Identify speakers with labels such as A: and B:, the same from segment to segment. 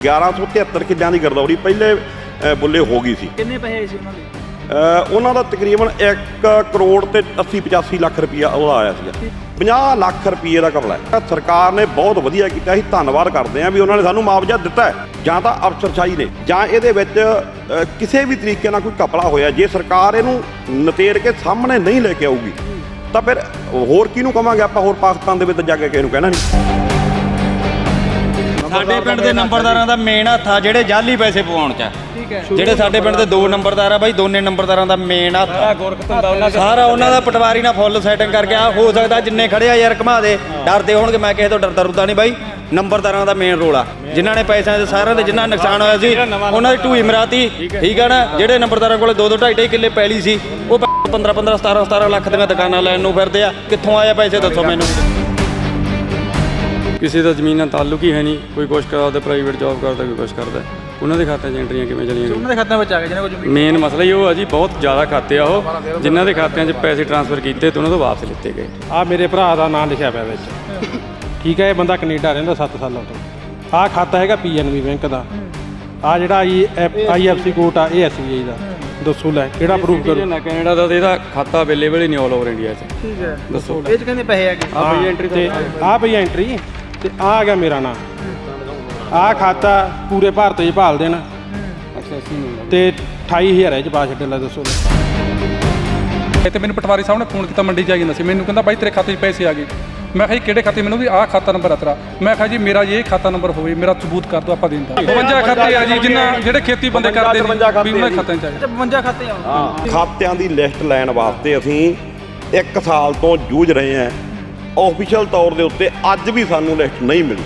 A: 1173 ਕਿੱਲਿਆਂ ਦੀ ਗਰਦੌਰੀ ਪਹਿਲੇ ਅ, ਬੁੱਲੇ ਹੋ ਗਈ ਸੀ।
B: ਕਿੰਨੇ ਪੈਸੇ ਸੀ ਉਹਨਾਂ ਦੇ?
A: ਅ, ਉਹਨਾਂ ਦਾ ਤਕਰੀਬਨ 1 ਕਰੋੜ ਤੇ 80 85 ਲੱਖ ਰੁਪਈਆ ਉਹਦਾ ਆਇਆ ਸੀਗਾ। 50 ਲੱਖ ਰੁਪਈਏ ਦਾ ਕਪਲਾ ਹੈ। ਸਰਕਾਰ ਨੇ ਬਹੁਤ ਵਧੀਆ ਕੀਤਾ ਸੀ ਧੰਨਵਾਦ ਕਰਦੇ ਹਾਂ ਵੀ ਉਹਨਾਂ ਨੇ ਸਾਨੂੰ ਮੁਆਵਜ਼ਾ ਦਿੱਤਾ ਹੈ। ਜਾਂ ਤਾਂ ਅਫਸਰਸ਼ਾਹੀ ਨੇ ਜਾਂ ਇਹਦੇ ਵਿੱਚ ਅ, ਕਿਸੇ ਵੀ ਤਰੀਕੇ ਨਾਲ ਕੋਈ ਕਪਲਾ ਹੋਇਆ ਜੇ ਸਰਕਾਰ ਇਹਨੂੰ ਨਤੇੜ ਕੇ ਸਾਹਮਣੇ ਨਹੀਂ ਲੈ ਕੇ ਆਊਗੀ ਤਾਂ ਫਿਰ ਹੋਰ ਕਿਹਨੂੰ ਕਵਾਂਗੇ ਆਪਾਂ? ਹੋਰ ਪਾਕਿਸਤਾਨ ਦੇ ਵਿੱਚ ਜਾ ਕੇ ਕਿਸੇ ਨੂੰ ਕਹਿਣਾ ਨਹੀਂ।
C: ਸਾਡੇ ਪਿੰਡ ਦੇ ਨੰਬਰਦਾਰਾਂ ਦਾ ਮੇਨ ਹੱਥ ਆ ਜਿਹੜੇ ਜਾਲੀ ਪੈਸੇ ਪਵਾਉਣ ਚ ਆ।
B: ਠੀਕ ਹੈ।
C: ਜਿਹੜੇ ਸਾਡੇ ਪਿੰਡ ਦੇ ਦੋ ਨੰਬਰਦਾਰ ਆ ਬਾਈ ਦੋਨੇ ਨੰਬਰਦਾਰਾਂ ਦਾ ਮੇਨ ਹੱਥ ਆ। ਸਾਰਾ ਉਹਨਾਂ ਦਾ ਪਟਵਾਰੀ ਨਾਲ ਫੁੱਲ ਸੈਟਿੰਗ ਕਰਕੇ ਆ। ਹੋ ਸਕਦਾ ਜਿੰਨੇ ਖੜੇ ਆ ਯਾਰ ਘਮਾ ਦੇ ਡਰਦੇ ਹੋਣਗੇ ਮੈਂ ਕਿਸੇ ਤੋਂ ਡਰਦਾ ਰੁੱਦਾ ਨਹੀਂ ਬਾਈ। ਨੰਬਰਦਾਰਾਂ ਦਾ ਮੇਨ ਰੋਲ ਆ। ਜਿਨ੍ਹਾਂ ਨੇ ਪੈਸਿਆਂ ਦੇ ਸਾਰਿਆਂ ਦੇ ਜਿੰਨਾ ਨੁਕਸਾਨ ਹੋਇਆ ਸੀ ਉਹਨਾਂ ਦੀ ਢੂਈ ਮਰਾਤੀ ਠੀਕ ਆ ਨਾ? ਜਿਹੜੇ ਨੰਬਰਦਾਰਾਂ ਕੋਲੇ 2 2 2.5 2.5 ਕਿੱਲੇ ਪੈਲੀ ਸੀ ਉਹ 15 15 17 17 ਲੱਖ ਦੀਆਂ ਦੁਕਾਨਾਂ ਲੈਣ ਨੂੰ ਫਿਰਦੇ ਆ। ਕਿੱਥੋਂ ਆਏ ਪੈਸੇ ਦੱਸੋ ਮੈਨੂੰ।
D: ਕਿਸੇ ਦਾ ਜ਼ਮੀਨ ਨਾਲ ਤਾਲੁਕ ਹੀ ਹੈ ਨਹੀਂ ਕੋਈ ਕੁਛ ਕਰਦਾ ਤੇ ਪ੍ਰਾਈਵੇਟ ਜੌਬ ਕਰਦਾ ਕੋਈ ਕੁਛ ਕਰਦਾ। ਉਹਨਾਂ ਦੇ ਖਾਤਿਆਂ 'ਚ ਐਂਟਰੀਆਂ ਕਿਵੇਂ ਚਲੀਆਂ ਗਈਆਂ?
B: ਉਹਨਾਂ ਦੇ ਖਾਤਿਆਂ ਵਿੱਚ ਆ ਗਏ ਜਿਹਨਾਂ ਕੋਲ ਜ਼ਮੀਨ
D: ਮੇਨ ਮਸਲਾ ਹੀ ਉਹ ਆ ਜੀ ਬਹੁਤ ਜ਼ਿਆਦਾ ਖਾਤੇ ਆ ਉਹ ਜਿਨ੍ਹਾਂ ਦੇ ਖਾਤਿਆਂ 'ਚ ਪੈਸੇ ਟ੍ਰਾਂਸਫਰ ਕੀਤੇ ਤੇ ਉਹਨਾਂ ਤੋਂ ਵਾਪਸ ਲਿੱਤੇ ਗਏ।
E: ਆ ਮੇਰੇ ਭਰਾ ਦਾ ਨਾਮ ਲਿਖਿਆ ਪਿਆ ਵਿੱਚ। ਠੀਕ ਹੈ ਇਹ ਬੰਦਾ ਕੈਨੇਡਾ ਰਹਿੰਦਾ 7 ਸਾਲਾਂ ਤੋਂ। ਆ ਖਾਤਾ ਹੈਗਾ ਪੀਐਨਬੀ ਬੈਂਕ ਦਾ। ਆ ਜਿਹੜਾ ਆਈਐਫਸੀ ਕੋਡ ਆ ਇਹ ਐਸਬੀਆਈ ਦਾ। ਦੱਸੋ ਲੈ ਕਿਹੜਾ ਪ੍ਰੂਫ ਕਰੂ?
D: ਨਾ ਕੈਨੇਡਾ ਦਾ ਤੇ ਇਹਦਾ ਖਾਤਾ ਅਵੇਲੇਬਲ ਹੀ ਨਹੀਂ ਆਲ ਓਵਰ ਇੰਡੀਆ 'ਚ।
B: ਠੀਕ ਹੈ।
D: ਦੱਸੋ।
B: ਇਹ ਚ ਕਹਿੰਦੇ ਪੈਸੇ ਆ ਗਏ
E: ਆ ਪਈ ਐਂਟਰੀ ਤੇ ਆ ਪਈ ਐਂਟਰੀ ਤੇ ਆ ਆ ਗਿਆ ਮੇਰਾ ਨਾਮ। ਆ ਖਾਤਾ ਪੂਰੇ ਭਾਰਤ 'ਚ ਭਾਲ ਦੇਣਾ। ਤੇ 28000 ਇਹ ਚ ਪਾ ਛੱਡੇ ਲੈ ਦੱਸੋ।
F: ਤੇ ਮੈਨੂੰ ਪਟਵਾਰੀ ਸਾਹਿਬ ਨੇ ਫੋਨ ਕੀਤਾ ਮੰਡੀ ਚ ਆ ਜਾਂਦਾ ਸੀ। ਮੈਨੂੰ ਕਹਿੰਦਾ ਬਾਈ ਤੇਰੇ ਖਾਤੇ 'ਚ ਪੈਸੇ ਆ ਗਏ। ਮੈਂ ਕਿਹਾ ਜੀ ਕਿਹੜੇ ਖਾਤੇ? ਮੈਨੂੰ ਵੀ ਆਹ ਖਾਤਾ ਨੰਬਰ ਆ ਤੇਰਾ। ਮੈਂ ਕਿਹਾ ਜੀ ਮੇਰਾ ਇਹ ਖਾਤਾ ਨੰਬਰ ਹੋਵੇ ਮੇਰਾ ਸਬੂਤ ਕਰ ਦਿਓ ਆਪਾਂ ਦਿੰਦਾ 52 ਖਾਤੇ ਆ ਜੀ ਜਿੰਨਾ ਜਿਹੜੇ ਖੇਤੀ ਬੰਦੇ ਕਰਦੇ ਨੇ ਵੀ ਉਹਨਾਂ ਦੇ ਖਾਤਿਆਂ 'ਚ ਆ
B: ਅੱਛਾ 52 ਖਾਤੇ ਆ।
A: ਹਾਂ। ਖਾਤਿਆਂ ਦੀ ਲਿਸਟ ਲੈਣ ਵਾਸਤੇ ਅਸੀਂ 1 ਸਾਲ ਤੋਂ ਜੂਝ ਰਹੇ ਹਾਂ। ਆਫੀਸ਼ੀਅਲ ਤੌਰ ਦੇ ਉੱਤੇ ਅੱਜ ਵੀ ਸਾਨੂੰ ਲਿਸਟ ਨਹੀਂ ਮਿਲੀ।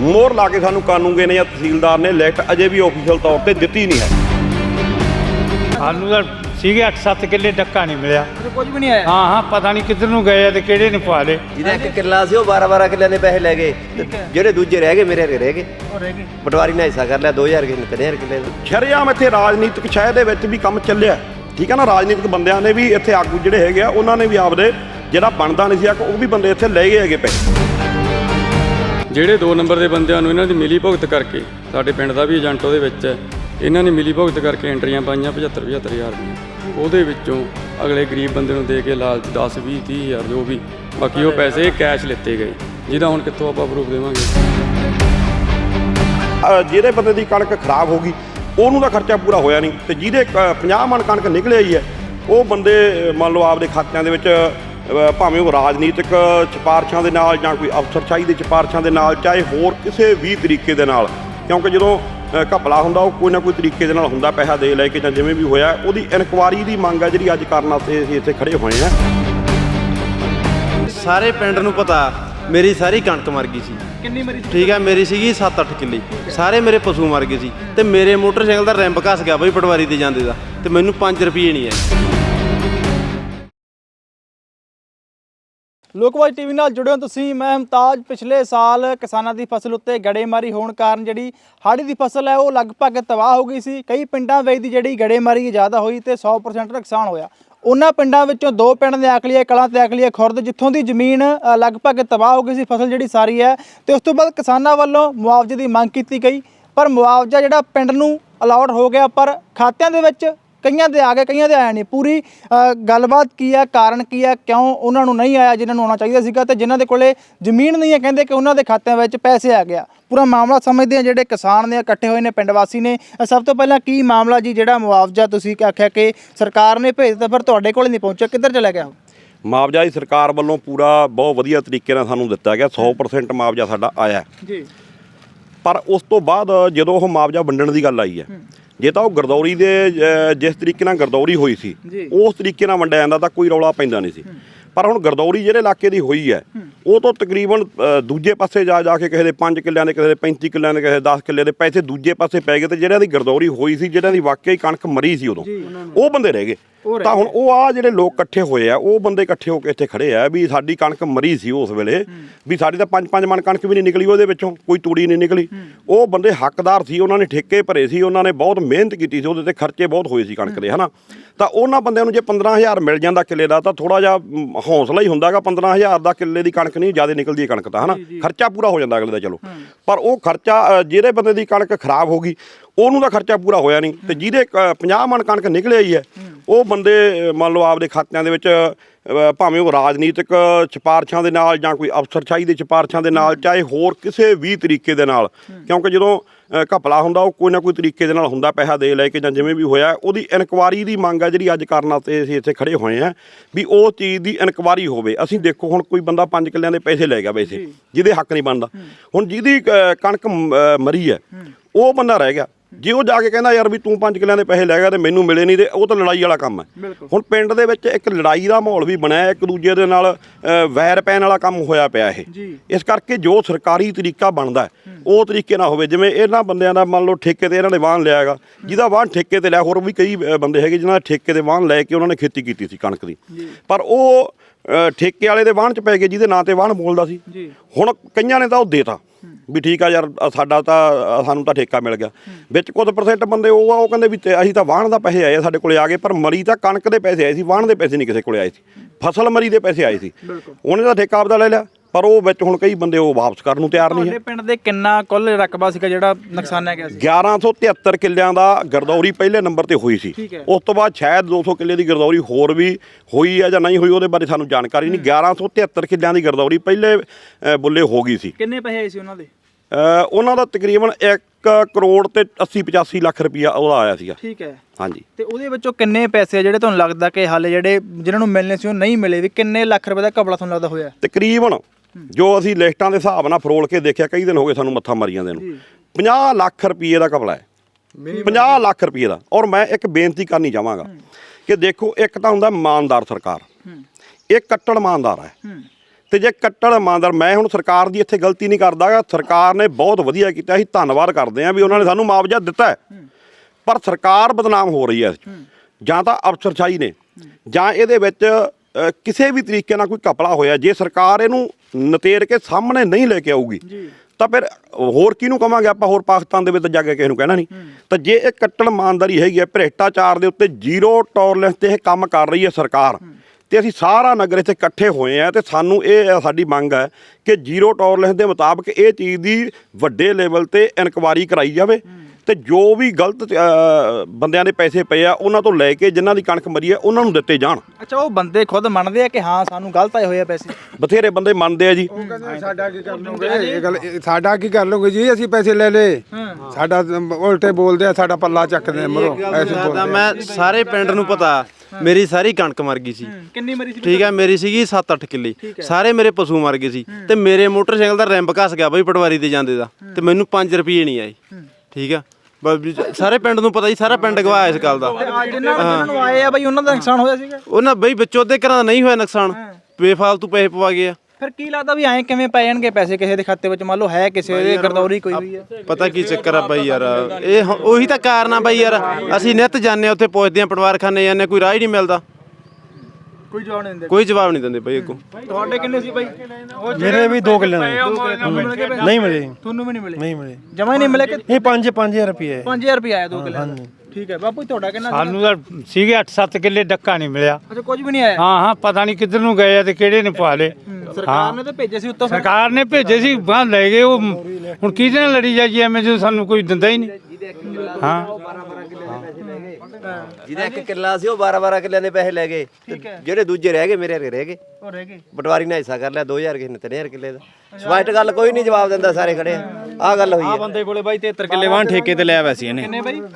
A: ਮੋਹਰ ਲਾ ਕੇ ਸਾਨੂੰ ਕਾਨੂੰਗੇ ਨੇ ਜਾਂ ਤਹਿਸੀਲਦਾਰ ਨੇ ਲਿਸਟ ਅਜੇ ਵੀ ਆਫੀਸ਼ੀਅਲ ਤੌਰ ਤੇ ਦਿੱਤੀ ਨਹੀਂ ਹੈ।
G: ਸਾਨੂੰ ਤਾਂ ਸੀਗੇ 8-7 ਕਿੱਲੇ ਡੱਕਾ ਨਹੀਂ ਮਿਲਿਆ।
B: ਕੁਝ ਵੀ ਨਹੀਂ ਆਇਆ।
G: ਹਾਂ ਹਾਂ ਪਤਾ ਨਹੀਂ ਕਿੱਧਰ ਨੂੰ ਗਏ ਆ ਤੇ ਕਿਹੜੇ ਨੇ ਪਾ ਲਏ।
H: ਜਿਹਦਾ ਇੱਕ ਕਿੱਲਾ ਸੀ ਉਹ 12-12 ਕਿੱਲਿਆਂ ਦੇ ਪੈਸੇ ਲੈ ਗਏ। ਜਿਹੜੇ ਦੂਜੇ ਰਹਿ ਗਏ ਮੇਰੇ ਰਹਿ ਗਏ।
B: ਉਹ ਰਹਿ ਗਏ।
H: ਪਟਵਾਰੀ ਨੇ ਹਿੱਸਾ ਕਰ ਲਿਆ 2000 ਕਿੱਲੇ 3000 ਕਿੱਲੇ ਦਾ।
A: ਸ਼ਰੇਆਮ ਇੱਥੇ ਰਾਜਨੀਤਿਕ ਸ਼ਹਿਰ ਦੇ ਵਿੱਚ ਵੀ ਕੰਮ ਚੱਲਿਆ। ਠੀਕ ਹੈ ਨਾ ਰਾਜਨੀਤਿਕ ਬੰਦਿਆਂ ਨੇ ਵੀ ਇੱਥੇ ਆਗੂ ਜਿਹੜੇ ਹੈਗੇ ਆ ਉਹਨਾਂ ਨੇ ਵੀ ਆਪਦੇ ਜਿਹੜਾ ਬਣਦਾ ਨਹੀਂ ਸੀ ਆ ਉਹ ਵੀ ਬੰਦੇ ਇੱਥੇ ਲੈ ਗਏ ਹੈਗੇ ਪੈਸੇ।
D: ਜਿਹੜੇ ਦੋ ਨੰਬਰ ਦੇ ਬੰਦਿਆਂ ਨੂੰ ਇਹਨਾਂ ਦੀ ਮਿਲੀ ਭੁਗਤ ਕਰਕੇ ਸਾਡੇ ਪਿੰਡ ਦਾ ਵੀ ਏਜੰਟ ਉਹਦੇ ਵਿੱਚ ਹੈ ਇਹਨਾਂ ਨੇ ਮਿਲੀ ਭੁਗਤ ਕਰਕੇ ਐਂਟਰੀਆਂ ਪਾਈਆਂ 75 75000 ਦੀਆਂ। ਉਹਦੇ ਵਿੱਚੋਂ ਅਗਲੇ ਗਰੀਬ ਬੰਦੇ ਨੂੰ ਦੇ ਕੇ ਲਾਲਚ 10 20 30000 ਜੋ ਵੀ ਬਾਕੀ ਉਹ ਪੈਸੇ ਕੈਸ਼ ਲਿੱਤੇ ਗਏ ਜਿਹਦਾ ਹੁਣ ਕਿੱਥੋਂ ਆਪਾਂ ਪ੍ਰੂਫ ਦੇਵਾਂਗੇ?
A: ਅ, ਜਿਹੜੇ ਬੰਦੇ ਦੀ ਕਣਕ ਖਰਾਬ ਹੋ ਗਈ ਉਹਨੂੰ ਦਾ ਖਰਚਾ ਪੂਰਾ ਹੋਇਆ ਨਹੀਂ ਤੇ ਜਿਹਦੇ ਕ- 50 ਮਣ ਕਣਕ ਨਿਕਲਿਆ ਹੀ ਹੈ ਉਹ ਬੰਦੇ ਮੰਨ ਲਓ ਆਪਦੇ ਖਾਤਿਆਂ ਦੇ ਵਿੱਚ ਭਾਵੇਂ ਉਹ ਰਾਜਨੀਤਿਕ ਸਿਫਾਰਸ਼ਾਂ ਦੇ ਨਾਲ ਜਾਂ ਕੋਈ ਅਫਸਰਸ਼ਾਹੀ ਦੀ ਸਿਫਾਰਸ਼ਾਂ ਦੇ ਨਾਲ ਚਾਹੇ ਹੋਰ ਕਿਸੇ ਵੀ ਤਰੀਕੇ ਦੇ ਨਾਲ ਕਿਉਂਕਿ ਜਦੋਂ ਘਪਲਾ ਹੁੰਦਾ ਉਹ ਕੋਈ ਨਾ ਕੋਈ ਤਰੀਕੇ ਦੇ ਨਾਲ ਹੁੰਦਾ ਪੈਸਾ ਦੇ ਲੈ ਕੇ ਜਾਂ ਜਿਵੇਂ ਵੀ ਹੋਇਆ ਉਹਦੀ ਇਨਕੁਆਰੀ ਦੀ ਮੰਗ ਹੈ ਜਿਹੜੀ ਅੱਜ ਕਰਨ ਵਾਸਤੇ ਅਸੀਂ ਇੱਥੇ ਖੜੇ ਹੋਏ ਹਾਂ।
I: ਸਾਰੇ ਪਿੰਡ ਨੂੰ ਪਤਾ ਮੇਰੀ ਸਾਰੀ ਕਣਕ ਮਰ ਗਈ ਸੀ।
B: ਕਿੰਨੀ ਮਰੀ
I: ਠੀਕ ਹੈ ਮੇਰੀ ਸੀਗੀ 7-8 ਕਿੱਲੇ। ਸਾਰੇ ਮੇਰੇ ਪਸ਼ੂ ਮਰ ਗਏ ਸੀ। ਤੇ ਮੇਰੇ ਮੋਟਰਸਾਈਕਲ ਦਾ ਰੈਂਪ ਘਸ ਗਿਆ ਬਈ ਪਟਵਾਰੀ ਤੇ ਜਾਂਦੇ ਦਾ। ਤੇ ਮੈਨੂੰ 5 ਰੁਪਏ ਨਹੀਂ ਆਏ।
B: ਲੋਕਵਾਜ ਟੀਵੀ ਨਾਲ ਜੁੜੇ ਹੋ ਤੁਸੀਂ। ਮੈਂ ਮੁਮਤਾਜ ਪਿਛਲੇ ਸਾਲ ਕਿਸਾਨਾਂ ਦੀ ਫਸਲ ਉੱਤੇ ਗੜੇਮਾਰੀ ਹੋਣ ਕਾਰਨ ਜਿਹੜੀ ਹਾੜੀ ਦੀ ਫਸਲ ਹੈ, ਉਹ ਲਗਭਗ ਤਬਾਹ ਹੋ ਗਈ ਸੀ। ਕਈ ਪਿੰਡਾਂ ਵਿੱਚ ਦੀ ਜਿਹੜੀ ਗੜੇਮਾਰੀ ਜ਼ਿਆਦਾ ਹੋਈ ਤੇ 100% ਨੁਕਸਾਨ ਹੋਇਆ। ਉਹਨਾਂ ਪਿੰਡਾਂ ਵਿੱਚੋਂ ਦੋ ਪਿੰਡ ਦੇ ਆਕਲੀਏ ਕਲਾਂ ਤੇ ਆਕਲੀਏ ਖੁਰਦ, ਜਿੱਥੋਂ ਦੀ ਜ਼ਮੀਨ ਲਗਭਗ ਤਬਾਹ ਹੋ ਗਈ ਸੀ, ਫਸਲ ਜਿਹੜੀ ਸਾਰੀ ਹੈ। ਤੇ ਉਸ ਤੋਂ ਬਾਅਦ ਕਿਸਾਨਾਂ ਵੱਲੋਂ ਮੁਆਵਜ਼ੇ ਦੀ ਮੰਗ ਕੀਤੀ ਗਈ। ਪਰ ਮੁਆਵਜ਼ਾ ਜਿਹੜਾ ਪਿੰਡ ਨੂੰ ਅਲਾਉਡ ਹੋ ਗਿਆ, ਪਰ ਖਾਤਿਆਂ ਦੇ ਵਿੱਚ ਕਈਆਂ ਦੇ ਆ ਗਏ ਕਈਆਂ ਦੇ ਆਇਆ ਨਹੀਂ। ਪੂਰੀ ਅ, ਗੱਲਬਾਤ ਕੀ ਹੈ ਕਾਰਨ ਕੀ ਹੈ ਕਿਉਂ ਉਹਨਾਂ ਨੂੰ ਨਹੀਂ ਆਇਆ ਜਿਨ੍ਹਾਂ ਨੂੰ ਆਉਣਾ ਚਾਹੀਦਾ ਸੀਗਾ ਤੇ ਜਿਨ੍ਹਾਂ ਦੇ ਕੋਲੇ ਜ਼ਮੀਨ ਨਹੀਂ ਹੈ ਕਹਿੰਦੇ ਕਿ ਉਹਨਾਂ ਦੇ ਖਾਤਿਆਂ ਵਿੱਚ ਪੈਸੇ ਆ ਗਿਆ। ਪੂਰਾ ਮਾਮਲਾ ਸਮਝਦੇ ਆ ਜਿਹੜੇ ਕਿਸਾਨ ਨੇ ਇਕੱਠੇ ਹੋਏ ਨੇ ਪਿੰਡ ਵਾਸੀ ਨੇ। ਅ, ਸਭ ਤੋਂ ਪਹਿਲਾਂ ਕੀ ਮਾਮਲਾ ਜੀ ਜਿਹੜਾ ਮੁਆਵਜ਼ਾ ਤੁਸੀਂ ਆਖਿਆ ਕਿ ਸਰਕਾਰ ਨੇ ਭੇਜ ਦਿੱਤਾ ਪਰ ਤੁਹਾਡੇ ਕੋਲ ਨਹੀਂ ਪਹੁੰਚਿਆ ਕਿੱਧਰ ਚਲਾ ਗਿਆ ਉਹ?
A: ਮੁਆਵਜ਼ਾ ਹੀ ਸਰਕਾਰ ਵੱਲੋਂ ਪੂਰਾ ਬਹੁਤ ਵਧੀਆ ਤਰੀਕੇ ਨਾਲ ਸਾਨੂੰ ਦਿੱਤਾ ਗਿਆ 100% ਮੁਆਵਜ਼ਾ ਸਾਡਾ ਆਇਆ। ਹੈ।
B: ਜੀ।
A: ਪਰ ਉਸ ਤੋਂ ਬਾਅਦ ਜਦੋਂ ਉਹ ਮੁਆਵਜ਼ਾ ਵੰਡਣ ਦੀ ਗੱਲ ਆਈ ਹੈ। ਜੇ ਤਾਂ ਉਹ ਗਰਦੌਰੀ ਦੇ ਜਿਸ ਤਰੀਕੇ ਨਾਲ ਗਰਦੌਰੀ ਹੋਈ ਸੀ। ਉਸ ਤਰੀਕੇ ਨਾਲ ਵੰਡਿਆ ਜਾਂਦਾ ਤਾਂ ਕੋਈ ਰੌਲਾ ਪੈਂਦਾ ਨਹੀਂ ਸੀ। ਪਰ ਹੁਣ ਗਰਦੌਰੀ ਜਿਹੜੇ ਇਲਾਕੇ ਦੀ ਹੋਈ ਹੈ ਉਹ ਤੋਂ ਤਕਰੀਬਨ ਦੂਜੇ ਪਾਸੇ ਜਾ ਜਾ ਕੇ ਕਿਸੇ ਦੇ 5 ਕਿੱਲਿਆਂ ਦੇ ਕਿਸੇ ਦੇ 35 ਕਿੱਲਿਆਂ ਦੇ ਕਿਸੇ ਦੇ 10 ਕਿੱਲੇ ਦੇ ਪੈਸੇ ਦੂਜੇ ਪਾਸੇ ਪੈ ਗਏ ਤੇ ਜਿਹੜਿਆਂ ਦੀ ਗਰਦੌਰੀ ਹੋਈ ਸੀ ਜਿਹੜਿਆਂ ਦੀ ਵਾਕਈ ਕਣਕ ਮਰੀ ਸੀ ਉਦੋਂ ਉਹ ਬੰਦੇ ਰਹਿ ਗਏ। ਤਾਂ ਹੁਣ ਉਹ ਆ ਜਿਹੜੇ ਲੋਕ ਇਕੱਠੇ ਹੋਏ ਆ ਉਹ ਬੰਦੇ ਇਕੱਠੇ ਹੋ ਕੇ ਇੱਥੇ ਖੜੇ ਆ ਵੀ ਸਾਡੀ ਕਣਕ ਮਰੀ ਸੀ ਉਸ ਵੇਲੇ ਵੀ ਸਾਡੀ ਤਾਂ ਪੰਜ ਪੰਜ ਮਣ ਕਣਕ ਵੀ ਨਹੀਂ ਨਿਕਲੀ ਉਹਦੇ ਵਿੱਚੋਂ ਕੋਈ ਤੂੜੀ ਨਹੀਂ ਨਿਕਲੀ। ਉਹ ਬੰਦੇ ਹੱਕਦਾਰ ਸੀ ਉਹਨਾਂ ਨੇ ਠੇਕੇ ਭਰੇ ਸੀ ਉਹਨਾਂ ਨੇ ਬਹੁਤ ਮਿਹਨਤ ਕੀਤੀ ਸੀ ਉਹਦੇ ਤੇ ਖਰਚੇ ਬਹੁਤ ਹੋਏ ਸੀ ਕਣਕ ਦੇ ਹਨਾ? ਤਾਂ ਉਹਨਾਂ ਬੰਦਿਆਂ ਨੂੰ ਜੇ 15000 ਮਿਲ ਜਾਂਦਾ ਕਿੱਲੇ ਦਾ ਤਾਂ ਥੋੜਾ ਜਿਹਾ ਹੌਸਲਾ ਹੀ ਹੁੰਦਾਗਾ 15000 ਦਾ ਕਿੱਲੇ ਦੀ ਕਣਕ ਨਹੀਂ ਜ਼ਿਆਦਾ ਨਿਕਲਦੀ ਹੈ ਕਣਕ ਤਾਂ ਹਨਾ? ਖਰਚਾ ਪੂਰਾ ਹੋ ਜਾਂਦਾ ਅਗਲੇ ਦਾ ਚਲੋ। ਪਰ ਉਹ ਖਰਚਾ ਅ, ਜਿਹੜੇ ਬੰਦੇ ਦੀ ਕਣਕ ਖਰਾਬ ਹੋ ਗਈ ਉਹਨੂੰ ਤਾਂ ਖਰਚਾ ਪੂਰਾ ਹੋਇਆ ਨਹੀਂ ਤੇ ਜਿਹਦੇ ਅ, 50 ਮਣ ਕਣਕ ਨਿਕਲਿਆ ਹੀ ਹੈ। ਉਹ ਬੰਦੇ ਮੰਨ ਲਓ ਆਪਦੇ ਖਾਤਿਆਂ ਦੇ ਵਿੱਚ ਭਾਵੇਂ ਉਹ ਰਾਜਨੀਤਿਕ ਸਿਫਾਰਸ਼ਾਂ ਦੇ ਨਾਲ ਜਾਂ ਕੋਈ ਅਫਸਰਸ਼ਾਹੀ ਦੇ ਸਿਫਾਰਸ਼ਾਂ ਦੇ ਨਾਲ ਚਾਹੇ ਹੋਰ ਕਿਸੇ ਵੀ ਤਰੀਕੇ ਦੇ ਨਾਲ। ਕਿਉਂਕਿ ਜਦੋਂ ਘਪਲਾ ਹੁੰਦਾ ਉਹ ਕੋਈ ਨਾ ਕੋਈ ਤਰੀਕੇ ਦੇ ਨਾਲ ਹੁੰਦਾ ਪੈਸਾ ਦੇ ਲੈ ਕੇ ਜਾਂ ਜਿਵੇਂ ਵੀ ਹੋਇਆ ਉਹਦੀ ਇਨਕੁਆਰੀ ਦੀ ਮੰਗ ਆ ਜਿਹੜੀ ਅੱਜ ਕਰਨ ਵਾਸਤੇ ਅਸੀਂ ਇੱਥੇ ਖੜੇ ਹੋਏ ਆ ਵੀ ਉਹ ਚੀਜ਼ ਦੀ ਇਨਕੁਆਰੀ ਹੋਵੇ। ਅਸੀਂ ਦੇਖੋ ਹੁਣ ਕੋਈ ਬੰਦਾ 5 ਕਿੱਲਿਆਂ ਦੇ ਪੈਸੇ ਲੈ ਗਿਆ ਵੈਸੇ ਜਿਹਦੇ ਹੱਕ ਨਹੀਂ ਬਣਦਾ। ਹੁਣ ਜਿਹਦੀ ਕਣਕ ਮਰੀ ਹੈ। ਉਹ ਬੰਦਾ ਰਹਿ ਗਿਆ। ਜੇ ਉਹ ਜਾ ਕੇ ਕਹਿੰਦਾ ਯਾਰ ਵੀ ਤੂੰ 5 ਕਿੱਲਿਆਂ ਦੇ ਪੈਸੇ ਲੈ ਗਿਆ ਤੇ ਮੈਨੂੰ ਮਿਲੇ ਨਹੀਂ ਤੇ ਉਹ ਤਾਂ ਲੜਾਈ ਵਾਲਾ ਕੰਮ ਹੈ। ਹੁਣ ਪਿੰਡ ਦੇ ਵਿੱਚ ਇੱਕ ਲੜਾਈ ਦਾ ਮਾਹੌਲ ਵੀ ਬਣਿਆ ਇੱਕ ਦੂਜੇ ਦੇ ਨਾਲ ਵੈਰ ਪੈਣ ਵਾਲਾ ਕੰਮ ਹੋਇਆ ਪਿਆ ਇਹ। ਇਸ ਕਰਕੇ ਜੋ ਸਰਕਾਰੀ ਤਰੀਕਾ ਬਣਦਾ ਉਹ ਤਰੀਕੇ ਨਾਲ ਹੋਵੇ। ਜਿਵੇਂ ਇਹਨਾਂ ਬੰਦਿਆਂ ਦਾ ਮੰਨ ਲਓ ਠੇਕੇ ਤੇ ਇਹਨਾਂ ਨੇ ਵਾਹਨ ਲਿਆ ਹੈਗਾ ਜਿਹਦਾ ਵਾਹਨ ਠੇਕੇ ਤੇ ਲਿਆ ਹੋਰ ਵੀ ਕਈ ਬੰਦੇ ਹੈਗੇ ਜਿਨ੍ਹਾਂ ਨੇ ਠੇਕੇ ਦੇ ਵਾਹਨ ਲੈ ਕੇ ਉਹਨਾਂ ਨੇ ਖੇਤੀ ਕੀਤੀ ਸੀ ਕਣਕ ਦੀ। ਪਰ ਉਹ ਠੇਕੇ ਵਾਲੇ ਦੇ ਵਾਹਨ ਚ ਪੈ ਗਏ ਜਿਹਦੇ ਨਾਂ ਤੇ ਵਾਹਨ ਬੋਲਦਾ ਸੀ। ਹੁਣ ਕਈਆਂ ਨੇ ਤਾਂ ਉਹ ਦੇਤਾ। ਵੀ ਠੀਕ ਆ ਯਾਰ ਸਾਡਾ ਤਾਂ ਸਾਨੂੰ ਤਾਂ ਠੇਕਾ ਮਿਲ ਗਿਆ। ਵਿੱਚ ਕੁਝ ਪਰਸੈਂਟ ਬੰਦੇ ਉਹ ਆ ਉਹ ਕਹਿੰਦੇ ਵੀ ਅਸੀਂ ਤਾਂ ਵਾਹਣ ਦਾ ਪੈਸੇ ਆਏ ਆ, ਸਾਡੇ ਕੋਲੇ ਆ ਗਏ ਪਰ ਮਰੀ ਤਾਂ ਕਣਕ ਦੇ ਪੈਸੇ ਆਏ ਸੀ ਵਾਹਣ ਦੇ ਪੈਸੇ ਨਹੀਂ ਕਿਸੇ ਕੋਲੇ ਆਏ ਸੀ। ਫਸਲ ਮਰੀ ਦੇ ਪੈਸੇ ਆਏ ਸੀ। ਉਹਨੇ ਤਾਂ ਠੇਕਾ ਆਪਦਾ ਲੈ ਲਿਆ ਪਰ ਉਹ ਵਿੱਚ ਹੁਣ ਕਈ ਬੰਦੇ ਉਹ ਵਾਪਸ ਕਰਨ ਨੂੰ ਤਿਆਰ ਨਹੀਂ ਹੈ।
B: ਤੁਹਾਡੇ ਪਿੰਡ ਦੇ ਕਿੰਨਾ ਕੁੱਲ ਰਕਬਾ ਸੀਗਾ ਜਿਹੜਾ ਨੁਕਸਾਨਿਆ ਗਿਆ ਸੀ?
A: 1173 ਕਿੱਲਿਆਂ ਦਾ ਗਰਦੌਰੀ ਪਹਿਲੇ ਨੰਬਰ ਤੇ ਹੋਈ ਸੀ। ਉਸ ਤੋਂ ਬਾਅਦ ਸ਼ਾਇਦ 200 ਕਿੱਲੇ ਦੀ ਗਰਦੌਰੀ ਹੋਰ ਵੀ ਹੋਈ ਹੈ ਜਾਂ ਨਹੀਂ ਹੋਈ ਉਹਦੇ ਬਾਰੇ ਸਾਨੂੰ ਜਾਣਕਾਰੀ ਨਹੀਂ। 1173 ਕਿੱਲਿਆਂ ਦੀ ਗਰਦੌਰੀ ਪਹਿਲੇ ਬੁੱਲੇ ਹੋ ਗਈ ਸੀ।
B: ਕਿੰਨੇ ਪੈਸੇ ਆਏ ਸੀ ਉਹਨਾਂ ਦੇ?
A: ਉਹਨਾਂ ਦਾ ਤਕਰੀਬਨ 1 ਕਰੋੜ ਤੇ 80 85 ਲੱਖ ਰੁਪਇਆ ਉਹਦਾ ਆਇਆ ਸੀਗਾ।
B: ਠੀਕ ਹੈ।
A: ਹਾਂਜੀ।
B: ਤੇ ਉਹਦੇ ਵਿੱਚੋਂ ਕਿੰਨੇ ਪੈਸੇ ਆ ਜਿਹੜੇ ਤੁਹਾਨੂੰ ਲੱਗਦਾ ਕਿ ਹਾਲੇ ਜਿਹੜੇ ਜਿਨ੍ਹਾਂ ਨੂੰ ਮਿਲਨੇ ਸੀ ਉਹ ਨਹੀਂ ਮਿਲੇ ਵੀ ਕਿੰਨੇ ਲੱਖ ਰੁਪਏ ਦਾ ਘਪਲਾ ਤੁਹਾਨੂੰ ਲੱਗਦਾ ਹੋਇਆ?
A: ਤਕਰੀਬਨ ਜੋ ਅਸੀਂ ਲਿਸਟਾਂ ਦੇ ਹਿਸਾਬ ਨਾਲ ਫਰੋਲ ਕੇ ਦੇਖਿਆ ਕਈ ਦਿਨ ਹੋ ਗਏ ਸਾਨੂੰ ਮੱਥਾ ਮਾਰੀ ਜਾਂਦੇ ਨੂੰ। 50 ਲੱਖ ਰੁਪਏ ਦਾ ਘਪਲਾ ਹੈ। 50 ਲੱਖ ਰੁਪਏ ਦਾ। ਔਰ ਮੈਂ ਇੱਕ ਬੇਨਤੀ ਕਰਨੀ ਚਾਹਾਂਗਾ ਕਿ ਦੇਖੋ ਇੱਕ ਤਾਂ ਹੁੰਦਾ ਇਮਾਨਦਾਰ ਸਰਕਾਰ। ਇਹ ਕੱਟੜ ਇਮਾਨਦਾਰ ਹੈ। ਤੇ ਜੇ ਕੱਟੜ ਇਮਾਨਦਾਰ ਮੈਂ ਹੁਣ ਸਰਕਾਰ ਦੀ ਇੱਥੇ ਗਲਤੀ ਨਹੀਂ ਕਰਦਾਗਾ ਸਰਕਾਰ ਨੇ ਬਹੁਤ ਵਧੀਆ ਕੀਤਾ ਅਸੀਂ ਧੰਨਵਾਦ ਕਰਦੇ ਹਾਂ ਵੀ ਉਹਨਾਂ ਨੇ ਸਾਨੂੰ ਮੁਆਵਜ਼ਾ ਦਿੱਤਾ ਪਰ ਸਰਕਾਰ ਬਦਨਾਮ ਹੋ ਰਹੀ ਹੈ ਇਸ। ਜਾਂ ਤਾਂ ਅਫਸਰਸ਼ਾਹੀ ਨੇ ਜਾਂ ਇਹਦੇ ਵਿੱਚ ਕਿਸੇ ਵੀ ਤਰੀਕੇ ਨਾਲ ਕੋਈ ਘਪਲਾ ਹੋਇਆ ਜੇ ਸਰਕਾਰ ਇਹਨੂੰ ਨਤੇੜ ਕੇ ਸਾਹਮਣੇ ਨਹੀਂ ਲੈ ਕੇ ਆਊਗੀ ਤਾਂ ਫਿਰ ਹੋਰ ਕਿਹਨੂੰ ਕਵਾਂਗੇ ਆਪਾਂ ਹੋਰ ਪਾਕਿਸਤਾਨ ਦੇ ਵਿੱਚ ਜਾ ਕੇ ਕਿਸੇ ਨੂੰ ਕਹਿਣਾ ਨਹੀਂ। ਤਾਂ ਜੇ ਇਹ ਕੱਟੜ ਇਮਾਨਦਾਰੀ ਹੈਗੀ ਹੈ ਭ੍ਰਿਸ਼ਟਾਚਾਰ ਦੇ ਉੱਤੇ ਜ਼ੀਰੋ ਟੋਲਰੈਂਸ ਤੇ ਇਹ ਕੰਮ ਕਰ ਰਹੀ ਹੈ ਸਰਕਾਰ ਤੇ ਅਸੀਂ ਸਾਰਾ ਨਗਰ ਇੱਥੇ ਇਕੱਠੇ ਹੋਏ ਆ ਤੇ ਸਾਨੂੰ ਇਹ ਸਾਡੀ ਮੰਗ ਹੈ ਕਿ ਜ਼ੀਰੋ ਟੋਲਰੈਂਸ ਦੇ ਮੁਤਾਬਕ ਇਹ ਚੀਜ਼ ਦੀ ਵੱਡੇ ਲੈਵਲ ਤੇ ਇਨਕੁਆਰੀ ਕਰਾਈ ਜਾਵੇ ਤੇ ਜੋ ਵੀ ਗਲਤ ਬੰਦਿਆਂ ਦੇ ਪੈਸੇ ਪਏ ਆ ਉਹਨਾਂ ਤੋਂ ਲੈ ਕੇ ਜਿਨ੍ਹਾਂ ਦੀ ਕਣਕ ਮਰੀ ਹੈ ਉਹਨਾਂ ਨੂੰ ਦਿੱਤੇ ਜਾਣ।
B: ਅੱਛਾ ਉਹ ਬੰਦੇ ਖੁਦ ਮੰਨਦੇ ਆ ਕਿ ਹਾਂ ਸਾਨੂੰ ਗਲਤ ਆਏ ਹੋਏ ਆ ਪੈਸੇ?
A: ਬਥੇਰੇ ਬੰਦੇ ਮੰਨਦੇ ਆ ਜੀ।
J: ਸਾਡਾ ਕੀ ਕਰ ਲੋਗੇ ਇਹ ਗੱਲ ਸਾਡਾ ਕੀ ਕਰ ਲੋਗੇ ਜੀ? ਅਸੀਂ ਪੈਸੇ ਲੈ ਲੇ ਸਾਡਾ ਉਲਟੇ ਬੋਲਦੇ ਆ ਸਾਡਾ ਪੱਲਾ ਚੱਕਦੇ ਆ ਮਰੋ। ਐਸੇ
I: ਤਾਂ
J: ਬੋਲਦੇ
I: ਮੈਂ ਸਾਰੇ ਪਿੰਡ ਨੂੰ ਪਤਾ। ਮੇਰੀ ਸਾਰੀ ਕਣਕ ਮਰ ਗਈ ਸੀ।
B: ਕਿੰਨੀ ਮਰੀ ਸੀ
I: ਠੀਕ ਹੈ ਮੇਰੀ ਸੀਗੀ 7-8 ਕਿੱਲੇ। ਸਾਰੇ ਮੇਰੇ ਪਸ਼ੂ ਮਰ ਗਏ ਸੀ। ਤੇ ਮੇਰੇ ਮੋਟਰਸਾਈਕਲ ਦਾ ਰੈਂਪ ਘਸ ਗਿਆ ਬਈ ਪਟਵਾਰੀ ਤੇ ਜਾਂਦੇ ਦਾ। ਤੇ ਮੈਨੂੰ 5 ਰੁਪਏ ਨਹੀਂ ਆਏ। ਠੀਕ ਆ ਸਾਰੇ ਪਿੰਡ ਨੂੰ ਪਤਾ ਜੀ ਸਾਰਾ ਪਿੰਡ ਗਵਾਇਆ ਇਸ ਗੱਲ ਦਾ।
B: ਜਿਨ੍ਹਾਂ ਜਿਨ੍ਹਾਂ ਨੂੰ ਆਏ ਆ ਬਈ ਉਹਨਾਂ ਦਾ ਨੁਕਸਾਨ ਹੋਇਆ ਸੀਗਾ?
I: ਉਹਨਾਂ ਬਈ ਵਿੱਚੋਂ ਦੇ ਘਰਾਂ ਦਾ ਨਹੀਂ ਹੋਇਆ ਨੁਕਸਾਨ। ਬੇਫਾਲਤੂ ਪੈਸੇ ਪਵਾ ਗਏ ਆ।
B: ਫਿਰ ਕੀ ਲੱਗਦਾ ਵੀ ਐਂ ਕਿਵੇਂ ਪੈ ਜਾਣਗੇ ਪੈਸੇ ਕਿਸੇ ਦੇ ਖਾਤੇ ਵਿੱਚ? ਮੰਨ ਲਓ ਹੈ ਕਿਸੇ ਦੇ ਗਰਦੌਰੀ ਕੋਈ ਹੋਈ ਆ
I: ਪਤਾ ਕੀ ਚੱਕਰ ਆ ਬਾਈ ਯਾਰ ਇਹ ਹ- ਉਹੀ ਤਾਂ ਕਾਰਨ ਆ ਬਾਈ ਯਾਰ ਅਸੀਂ ਨਿੱਤ ਜਾਂਦੇ ਆ ਉੱਥੇ ਪੁੱਛਦੇ ਆ ਪਟਵਾਰਖਾਨੇ ਜਾਂਦੇ ਆ ਕੋਈ ਰਾਹ ਹੀ ਨਹੀਂ ਮਿਲਦਾ।
B: ਕੋਈ ਜਵਾਬ ਨਹੀਂ ਦਿੰਦੇ।
I: ਕੋਈ ਜਵਾਬ ਨਹੀਂ ਦਿੰਦੇ ਬਾਈ ਅੱਗੋਂ।
B: ਤੁਹਾਡੇ ਕਿੰਨੇ ਸੀ ਬਾਈ?
E: ਮੇਰੇ ਵੀ 2 ਕਿੱਲੇ ਨਹੀਂ ਮਿਲੇ।
B: ਤੁਹਾਨੂੰ ਵੀ ਨਹੀਂ ਮਿਲੇ?
E: ਨਹੀਂ ਮਿਲੇ।
B: ਜਮਾ ਹੀ ਨਹੀਂ ਮਿਲੇ ਕਿ
E: ਇਹ 5 5000 ਰੁਪਏ।
B: 5000 ਰੁਪਏ ਆਇਆ 2 ਕਿੱਲੇ ਦਾ। ਠੀਕ ਹੈ। ਬਾਪੂ ਤੁਹਾਡਾ ਕਿੰਨਾ?
G: ਸਾਨੂੰ ਤਾਂ ਸੀਗੇ 8-7 ਕਿੱਲੇ ਡੱਕਾ ਨਹੀਂ ਮਿਲਿਆ।
B: ਅੱਛਾ ਕੁਝ ਵੀ ਨਹੀਂ ਆਇਆ?
G: ਹਾਂ ਹਾਂ ਪਤਾ ਨਹੀਂ ਕਿੱਧਰ ਨੂੰ ਗਏ ਆ ਤੇ ਕਿਹੜੇ ਨੇ ਪਾ ਲਏ।
B: ਸਰਕਾਰ ਨੇ ਤਾਂ ਭੇਜੇ ਸੀ ਉੱਤੋਂ।
G: ਸਰਕਾਰ ਨੇ ਭੇਜੇ ਸੀ ਬਾਹਰ ਲੈ ਗਏ ਉਹ। ਹੁਣ ਕਿਹਦੇ ਨਾਲ ਲੜੀ ਜਾਈਏ? ਐਵੇਂ ਜੋ ਸਾਨੂੰ ਕੋਈ ਦਿੰਦਾ ਹੀ ਨਹੀਂ। ਹਾਂ।
H: ਜਿਹਦਾ ਇੱਕ ਕਿੱਲਾ ਸੀ ਉਹ 12 12 ਕਿੱਲਿਆਂ ਦੇ ਪੈਸੇ ਲੈ ਗਏ। ਤੇ ਜਿਹੜੇ ਦੂਜੇ ਰਹਿ ਗਏ ਮੇਰੇ ਵਰਗੇ ਰਹਿ ਗਏ।
B: ਉਹ ਰਹਿ ਗਏ।
H: ਪਟਵਾਰੀ ਨੇ ਹਿੱਸਾ ਕਰ ਲਿਆ 2000 ਕਿਸੇ ਨੇ 3000 ਕਿੱਲੇ ਦਾ। ਸਪਸ਼ਟ ਗੱਲ ਕੋਈ ਨਹੀਂ ਜਵਾਬ ਦਿੰਦਾ ਸਾਰੇ ਖੜੇ ਆ। ਗੱਲ ਹੋਈ ਹੈ।
C: ਬੰਦੇ ਕੋਲੇ ਬਾਈ 73 ਕਿੱਲੇ ਵਾਹਣ ਠੇਕੇ ਤੇ ਲਿਆ ਵੈ ਸੀ ਇਹਨੇ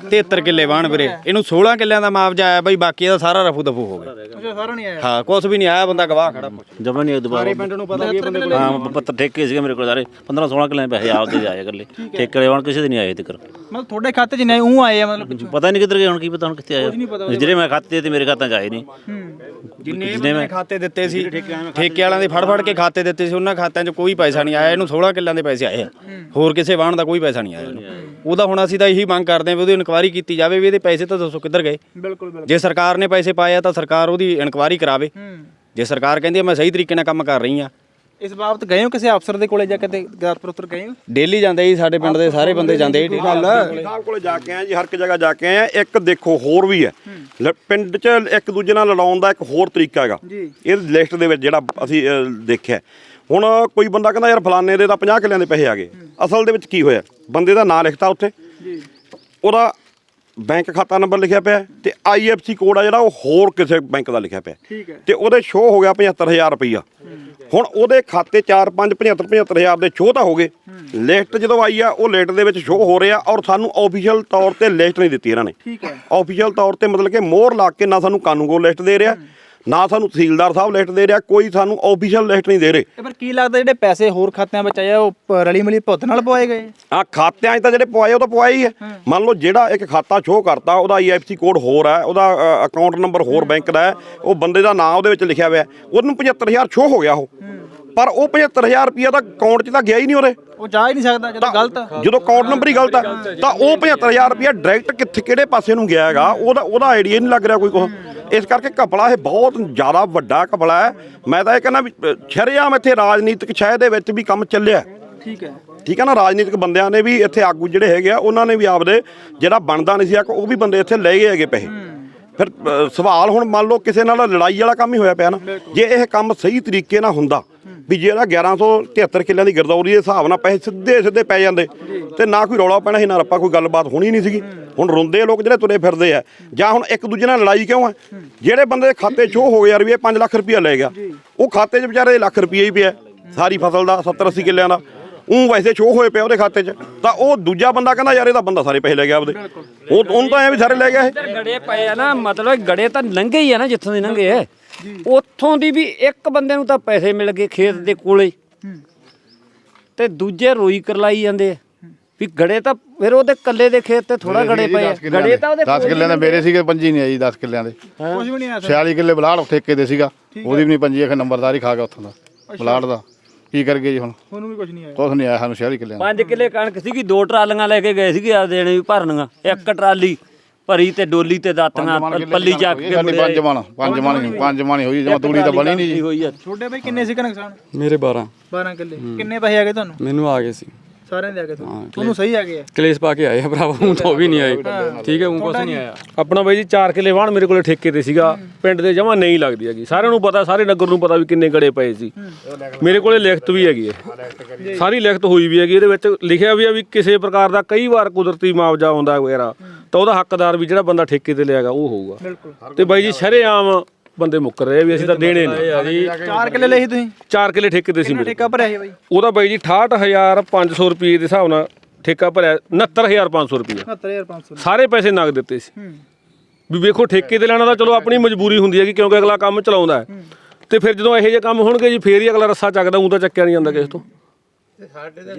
C: 73 ਕਿੱਲੇ ਵਾਹਣ ਵੀਰੇ। ਇਹਨੂੰ 16 ਕਿੱਲਿਆਂ ਦਾ ਮੁਆਵਜ਼ਾ ਆਇਆ ਬਾਈ ਬਾਕੀ ਇਹਦਾ ਸਾਰਾ ਰਫੂ ਦਫੂ ਹੋ ਗਿਆ।
B: ਅੱਛਾ ਸਾਰਾ ਨਹੀਂ ਆਇਆ?
C: ਹਾਂ ਕੁਝ ਵੀ ਨਹੀਂ ਆਇਆ ਬੰਦਾ ਗਵਾਹ ਖੜਾ
K: ਜਮਾ ਨਹੀਂ ਦੁਬਾਰਾ।
C: ਪਿੰਡ ਨੂੰ ਪਤਾ ਵੀ ਇਹ ਬੰਦੇ
K: ਹਾਂ ਪੱਤਰ ਠੇਕੇ ਸੀਗੇ ਮੇਰੇ ਕੋਲ ਸਾਰੇ। 15 16 ਕਿੱਲੇ ਪੈਸੇ ਆਪਦੇ ਆਏ ਇਕੱਲੇ। ਠੇਕੇ ਵਾਲੇ ਵਾਣ ਕਿਸੇ ਦੇ ਨਹੀਂ ਆਏ ਤੱਕ
B: ਮਤਲਬ ਤੁਹਾਡੇ ਖਾਤੇ 'ਚ ਨਹੀਂ ਉਹ ਆਏ ਆ ਮਤਲਬ ਪਿੱਛੋਂ।
K: ਪਤਾ ਨਹੀਂ ਕਿੱਧਰ ਗਏ ਹੁਣ ਕੀ ਪਤਾ ਹੁਣ ਕਿੱਥੇ ਆਇਆ ਜਿਹੜੇ ਮੈਂ ਖਾਤੇ ਤੇ ਮੇਰੇ ਖਾਤੇ ਚ ਆਏ ਨਹੀਂ।
C: ਜਿੰਨੇ ਮੈਂ ਖਾਤੇ ਦਿੱਤੇ ਸੀ ਠੇਕੇ ਵਾਲਿਆਂ ਦੇ ਫੜ ਫੜ ਕੇ ਖਾਤੇ ਦਿੱਤੇ ਸੀ ਉਹਨਾਂ ਖਾਤਿਆਂ 'ਚ ਕੋਈ ਪੈਸਾ ਨਹੀਂ ਆਇਆ ਇਹਨੂੰ 16 ਕਿੱਲਿਆਂ ਦੇ ਪੈਸੇ ਆਏ ਆ। ਹੋਰ ਕਿਸੇ ਵਾਹਣ ਦਾ ਕੋਈ ਪੈਸਾ ਨਹੀਂ ਆਇਆ ਇਹਨੂੰ। ਉਹਦਾ ਹੁਣ ਅਸੀਂ ਤਾਂ ਇਹੀ ਮੰਗ ਕਰਦੇ ਹਾਂ ਵੀ ਉਹਦੀ ਇਨਕੁਆਇਰੀ ਕੀਤੀ ਜਾਵੇ ਵੀ ਇਹਦੇ ਪੈਸੇ ਤਾਂ ਦੱਸੋ ਕਿੱਧਰ ਗਏ।
B: ਬਿਲਕੁਲ ਬਿਲਕੁਲ।
C: ਜੇ ਸਰਕਾਰ ਨੇ ਪੈਸੇ ਪਾਏ ਆ ਤਾਂ ਸਰਕਾਰ ਉਹਦੀ ਇਨਕੁਆਇਰੀ ਕਰਾਵੇ। ਜੇ ਸਰਕਾਰ ਕਹਿੰਦੀ ਹੈ ਮੈਂ ਸਹੀ ਤਰੀਕੇ ਨਾਲ ਕੰਮ ਕਰ ਰਹੀ ਆ
B: ਇਸ ਬਾਬਤ ਗਏ ਹੋ ਕਿਸੇ ਅਫਸਰ ਦੇ ਕੋਲੇ ਜਾ ਕੇ ਤੇ ਗਦਾਰਪੁਰ ਉੱਤਰ ਗਏ ਹੋ?
C: ਡੇਲੀ ਜਾਂਦੇ ਜੀ ਸਾਡੇ ਪਿੰਡ ਦੇ ਸਾਰੇ ਬੰਦੇ ਜਾਂਦੇ ਜੀ
A: ਸਾਹਿਬ ਕੋਲੇ ਜਾ ਕੇ ਆਏ ਜੀ ਹਰ ਇੱਕ ਜਗ੍ਹਾ ਜਾ ਕੇ ਆਏ ਆ। ਇੱਕ ਦੇਖੋ ਹੋਰ ਵੀ ਹੈ। ਲ- ਪਿੰਡ 'ਚ ਇੱਕ ਦੂਜੇ ਨਾਲ ਲੜਾਉਣ ਦਾ ਇੱਕ ਹੋਰ ਤਰੀਕਾ ਹੈਗਾ।
B: ਜੀ।
A: ਇਹ ਲਿਸਟ ਦੇ ਵਿੱਚ ਜਿਹੜਾ ਅਸੀਂ ਅ, ਦੇਖਿਆ। ਹੁਣ ਕੋਈ ਬੰਦਾ ਕਹਿੰਦਾ ਯਾਰ ਫਲਾਣੇ ਦੇ ਤਾਂ 50 ਕਿੱਲਿਆਂ ਦੇ ਪੈਸੇ ਆ ਗਏ। ਅਸਲ ਦੇ ਵਿੱਚ ਕੀ ਹੋਇਆ? ਬੰਦੇ ਦਾ ਨਾਂ ਲਿਖਤਾ ਉੱਥੇ।
B: ਜੀ।
A: ਉਹਦਾ ਬੈਂਕ ਖਾਤਾ ਨੰਬਰ ਲਿਖਿਆ ਪਿਆ ਤੇ ਆਈਐਫਸੀ ਕੋਡ ਆ ਜਿਹੜਾ ਉਹ ਹੋਰ ਕਿਸੇ ਬੈਂਕ ਦਾ ਲਿਖਿਆ ਪਿਆ
B: ਠੀਕ ਹੈ।
A: ਤੇ ਉਹਦੇ ਸ਼ੋਅ ਹੋ ਗਿਆ 75000 ਰੁਪਈਆ। ਹੁਣ ਉਹਦੇ ਖਾਤੇ 4 5 75 75000 ਦੇ ਸ਼ੋਅ ਤਾਂ ਹੋ ਗਏ। ਲਿਸਟ ਜਦੋਂ ਆਈ ਆ ਉਹ ਲਿਸਟ ਦੇ ਵਿੱਚ ਸ਼ੋਅ ਹੋ ਰਿਹਾ ਔਰ ਸਾਨੂੰ ਆਫੀਸ਼ੀਅਲ ਤੌਰ ਤੇ ਲਿਸਟ ਨਹੀਂ ਦਿੱਤੀ ਇਹਨਾਂ ਨੇ।
B: ਠੀਕ ਹੈ।
A: ਆਫੀਸ਼ੀਅਲ ਤੌਰ ਤੇ ਮਤਲਬ ਕਿ ਮੋਹਰ ਲਾ ਕੇ ਨਾ ਸਾਨੂੰ ਕਾਨੂੰਗੋ ਲਿਸਟ ਦੇ ਰਿਹਾ। ਨਾ ਸਾਨੂੰ ਤਹਿਸੀਲਦਾਰ ਸਾਹਿਬ ਲਿਸਟ ਦੇ ਰਿਹਾ ਕੋਈ ਸਾਨੂੰ ਆਫੀਸ਼ੀਅਲ ਲਿਸਟ ਨਹੀਂ ਦੇ ਰਹੇ।
B: ਤੇ ਪਰ ਕੀ ਲੱਗਦਾ ਜਿਹੜੇ ਪੈਸੇ ਹੋਰ ਖਾਤਿਆਂ ਵਿੱਚ ਆਏ ਆ ਉਹ ਪ- ਰਲੀ ਮਿਲੀ ਭੁੱਤ ਨਾਲ ਪਵਾਏ ਗਏ?
A: ਆ ਖਾਤਿਆਂ 'ਚ ਤਾਂ ਜਿਹੜੇ ਪਵਾਏ ਉਹ ਤਾਂ ਪਵਾਏ ਹੀ ਹੈ। ਮੰਨ ਲਓ ਜਿਹੜਾ ਇੱਕ ਖਾਤਾ ਸ਼ੋਅ ਕਰਤਾ ਉਹਦਾ ਆਈਐਫਸੀ ਕੋਡ ਹੋਰ ਹੈ ਉਹਦਾ ਅਕਾਊਂਟ ਨੰਬਰ ਹੋਰ ਬੈਂਕ ਦਾ ਹੈ ਉਹ ਬੰਦੇ ਦਾ ਨਾਮ ਉਹਦੇ ਵਿੱਚ ਲਿਖਿਆ ਹੋਇਆ। ਹੈ, ਉਹਨੂੰ 75000 ਸ਼ੋਅ ਹੋ ਗਿਆ ਉਹ। ਪਰ ਉਹ 75000 ਰੁਪਇਆ ਤਾਂ ਅਕਾਊਂਟ 'ਚ ਤਾਂ ਗਿਆ ਹੀ ਨਹੀਂ ਉਹਦੇ।
B: ਉਹ ਜਾ ਹੀ ਨਹੀਂ ਸਕਦਾ ਜਦੋਂ ਗਲਤ ਆ।
A: ਜਦੋਂ ਅਕਾਊਂਟ ਨੰਬਰ ਹੀ ਗਲਤ ਆ ਤਾਂ ਉਹ 75000 ਰੁਪਇਆ ਡਾਇਰੈਕਟ ਕਿੱਥੇ ਕਿਹੜੇ ਪਾਸੇ ਨੂੰ ਗਿਆ ਹੈਗਾ ਉਹਦਾ ਉਹਦਾ ਆਈਡੀਆ ਨਹੀਂ ਲੱਗ ਰਿਹਾ ਕੋਈ ਕੁਛ। ਇਸ ਕਰਕੇ ਘਪਲਾ ਇਹ ਬਹੁਤ ਜ਼ਿਆਦਾ ਵੱਡਾ ਘਪਲਾ ਹੈ। ਮੈਂ ਤਾਂ ਇਹ ਕਹਿੰਦਾ ਵੀ ਅ, ਸ਼ਰੇਆਮ ਇੱਥੇ ਰਾਜਨੀਤਿਕ ਛਾਇਆ ਦੇ ਵਿੱਚ ਵੀ ਕੰਮ ਚੱਲਿਆ।
B: ਠੀਕ ਹੈ।
A: ਠੀਕ ਹੈ ਨਾ? ਰਾਜਨੀਤਿਕ ਬੰਦਿਆਂ ਨੇ ਵੀ ਇੱਥੇ ਆਗੂ ਜਿਹੜੇ ਹੈਗੇ ਆ ਉਹਨਾਂ ਨੇ ਵੀ ਆਪਦੇ ਜਿਹੜਾ ਬਣਦਾ ਨਹੀਂ ਸੀ ਆ ਉਹ ਵੀ ਬੰਦੇ ਇੱਥੇ ਲੈ ਗਏ ਹੈਗੇ ਪੈਸੇ। ਫਿਰ ਸਵਾਲ ਹੁਣ ਮੰਨ ਲਓ ਕਿਸੇ ਨਾਲ ਲੜਾਈ ਵਾਲਾ ਕੰਮ ਹੀ ਹੋਇਆ ਪਿਆ ਨਾ ਜੇ ਇਹ ਕੰਮ ਸਹੀ ਤਰੀਕੇ ਨਾਲ ਹੁੰਦਾ ਵੀ ਜਿਹੜਾ 1173 ਕਿੱਲਿਆਂ ਦੀ ਗਰਦੌਰੀ ਦੇ ਹਿਸਾਬ ਨਾਲ ਪੈਸੇ ਸਿੱਧੇ ਸਿੱਧੇ ਪੈ ਜਾਂਦੇ ਤੇ ਨਾ ਕੋਈ ਰੌਲਾ ਪੈਣਾ ਸੀ ਨਾ ਰੱਪਾ ਕੋਈ ਗੱਲਬਾਤ ਹੋਣੀ ਨਹੀਂ ਸੀਗੀ। ਹੁਣ ਰੋਂਦੇ ਲੋਕ ਜਿਹੜੇ ਤੁਰੇ ਫਿਰਦੇ ਆ ਜਾਂ ਹੁਣ ਇੱਕ ਦੂਜੇ ਨਾਲ ਲੜਾਈ ਕਿਉਂ ਹੈ। ਜਿਹੜੇ ਬੰਦੇ ਦੇ ਖਾਤੇ 'ਚ ਉਹ ਹੋ ਗਿਆ ਵੀ ਇਹ 5 ਲੱਖ ਰੁਪਇਆ ਲੈ ਗਿਆ ਉਹ ਖਾਤੇ 'ਚ ਵਿਚਾਰੇ ਲੱਖ ਰੁਪਇਆ ਹੀ ਪਿਆ ਸਾਰੀ ਫਸਲ ਦਾ 70 80 ਕਿੱਲਿਆਂ ਦਾ। ਉਹ ਵੈਸੇ ਸ਼ੋਅ ਹੋਏ ਪਿਆ ਉਹਦੇ ਖਾਤੇ 'ਚ। ਤਾਂ ਉਹ ਦੂਜਾ ਬੰਦਾ ਕਹਿੰਦਾ ਯਾਰ ਇਹਦਾ ਬੰਦਾ ਸਾਰੇ ਪੈਸੇ ਲੈ ਗਿਆ ਆਪਦੇ। ਉਹ ਉਹਨੂੰ ਤਾਂ ਐ ਵੀ ਸਾਰੇ ਲੈ ਗਿਆ ਇਹ।
L: ਗੜੇ ਪਏ ਆ ਨਾ ਮਤਲਬ ਗੜੇ ਤਾਂ ਲੰਘੇ ਹੀ ਆ ਨਾ ਜਿੱਥੋਂ ਦੀ ਲੰਘੇ ਆ। ਉੱਥੋਂ ਦੀ ਵੀ ਇੱਕ ਬੰਦੇ ਨੂੰ ਤਾਂ ਪੈਸੇ ਮਿਲ ਗਏ ਖੇਤ ਦੇ ਕੋਲੇ। ਤੇ ਦੂਜੇ ਰੋਈ ਕਰਲਾਈ ਜਾਂਦੇ ਆ। ਵੀ ਗੜੇ ਤਾਂ ਫਿਰ ਉਹਦੇ ਕੱਲੇ ਦੇ ਖੇਤ ਤੇ ਥੋੜਾ ਗੜੇ ਪਏ ਆ। ਗੜੇ ਤਾਂ ਉਹਦੇ
M: 10 ਕਿੱਲਿਆਂ ਦੇ ਮੇਰੇ ਸੀਗੇ ਪੰਜੀ ਨਹੀਂ ਆਈ 10 ਕਿੱਲਿਆਂ ਦੇ।
B: ਕੁਝ ਵੀ ਨਹੀਂ ਆ
M: 46 ਕਿੱਲੇ ਬਲਾੜ ਠੇਕੇ ਦੇ ਸੀਗਾ। ਉਹਦੀ ਵੀ ਨਹੀਂ ਪੰਜੀ ਇੱਕ ਨੰਬਰਦਾਰੀ ਖਾ ਗਿਆ ਉੱਥੋਂ ਦਾ। ਬਲਾੜ ਦਾ। ਕੀ ਕਰਗੇ ਜੀ ਹੁਣ?
B: ਤੁਹਾਨੂੰ ਵੀ ਕੁਝ ਨਹੀਂ ਆਇਆ।
M: ਕੁਛ ਨਹੀਂ ਆਇਆ ਸਾਨੂੰ 46 ਕਿੱਲਿਆਂ ਦਾ
L: 5 ਕਿੱਲੇ ਕਣਕ ਸੀਗੀ ਦੋ ਟਰਾਲੀਆਂ ਲੈ ਕੇ ਗਏ ਸੀਗੇ ਆ ਦੇਣੇ ਵੀ ਭਰਨੀਆਂ। ਇੱਕ ਟਰਾਲੀ ਭਰੀ ਤੇ ਡੋਲੀ ਤੇ ਦਾਤੀਆਂ ਪੱਲੀ ਚੱਕ ਕੇ
M: ਸਾਡੀ
L: ਮੁੜੇ
M: ਪੰਜ ਮਣ ਪੰਜ ਮਣ ਪੰਜ ਮਣ ਹੀ ਹੋਈ ਜਮਾ ਤੂੜੀ ਤਾਂ ਬਣੀ ਨਹੀਂ ਜੀ।
L: ਹੋਈ ਆ।
B: ਛੋਟੇ ਬਈ ਕਿੰਨੇ ਸੀ ਨੁਕਸਾਨ
D: ਮੇਰੇ 12
B: 12 ਕਿੱਲੇ। ਕਿੰਨੇ ਪੈਸੇ ਆ ਗਏ ਤੁਹਾਨੂੰ?
D: ਮੈਨੂੰ ਆ ਗਏ ਸੀ।
B: ਸਾਰਿਆਂ ਦੇ ਆ ਗਏ ਤੁਹਾਨੂੰ ਤੁਹਾਨੂੰ ਸਹੀ ਆ ਗਏ ਆ।
D: ਕਲੇਸ਼ ਪਾ ਕੇ ਆਏ ਆ ਭਰਾਵਾ ਹੁਣ ਤਾਂ ਉਹ ਵੀ ਨਹੀਂ ਆਏ। ਠੀਕ ਹੈ ਉਹ ਕੁਛ ਨਹੀਂ ਆਇਆ।
E: ਆਪਣਾ ਬਾਈ ਜੀ 4 ਕਿੱਲੇ ਵਾਹਣ ਮੇਰੇ ਕੋਲੇ ਠੇਕੇ ਤੇ ਸੀਗਾ। ਪਿੰਡ ਦੇ ਜਮਾ ਨਹੀਂ ਲੱਗਦੀ ਹੈਗੀ। ਸਾਰਿਆਂ ਨੂੰ ਪਤਾ ਸਾਰੇ ਨਗਰ ਨੂੰ ਪਤਾ ਵੀ ਕਿੰਨੇ ਗੜੇ ਪਏ ਸੀ। ਮੇਰੇ ਕੋਲੇ ਲਿਖਤ ਵੀ ਹੈਗੀ ਹੈ। ਸਾਰੀ ਲਿਖਤ ਹੋਈ ਵੀ ਹੈਗੀ ਇਹਦੇ ਵਿੱਚ ਲਿਖਿਆ ਵੀ ਆ ਵੀ ਕਿਸੇ ਪ੍ਰਕਾਰ ਦਾ ਕਈ ਵਾਰ ਕੁਦਰਤੀ ਮੁਆਵਜ਼ਾ ਆਉਂਦਾ ਵਗੈਰਾ। ਤਾਂ ਉਹਦਾ ਹੱਕਦਾਰ ਵੀ ਜਿਹੜਾ ਬੰਦਾ ਠੇਕੇ ਤੇ ਲਿਆਗਾ ਉਹ ਹੋਊਗਾ। ਤੇ ਬਾਈ ਜੀ ਸ਼ਰੇਆਮ ਬੰਦੇ ਮੁੱਕਰ ਰਹੇ ਆ ਵੀ ਅਸੀਂ ਤਾਂ ਦੇਣੇ ਨਹੀਂ।
B: 4 ਕਿੱਲੇ ਲਏ ਸੀ ਤੁਸੀਂ?
E: 4 ਕਿੱਲੇ ਠੇਕੇ ਤੇ ਸੀ ਮੇਰੇ
B: ਠੇਕਾ ਭਰਿਆ ਸੀ ਬਾਈ?
E: ਉਹਦਾ ਬਾਈ ਜੀ 68500 ਰੁਪਏ ਦੇ ਹਿਸਾਬ ਨਾਲ ਠੇਕਾ ਭਰਿਆ 69500 ਰੁਪਏ।
B: 79500
E: ਸਾਰੇ ਪੈਸੇ ਨਗਦ ਦਿੱਤੇ ਸੀ। ਵੀ ਵੇਖੋ ਠੇਕੇ ਤੇ ਲੈਣਾ ਤਾਂ ਚਲੋ ਆਪਣੀ ਮਜਬੂਰੀ ਹੁੰਦੀ ਹੈ ਕਿ ਕਿਉਂਕਿ ਅਗਲਾ ਕੰਮ ਚਲਾਉਂਦਾ ਹੈ। ਤੇ ਫਿਰ ਜਦੋਂ ਇਹੋ ਜਿਹੇ ਕੰਮ ਹੋਣਗੇ ਜੀ ਫੇਰ ਹੀ ਅਗਲਾ ਰੱਸਾ ਚੱਕਦਾ ਉਹ ਤਾਂ ਚੱਕਿਆ ਨਹੀਂ ਜਾਂਦਾ ਕਿਸੇ ਤੋਂ।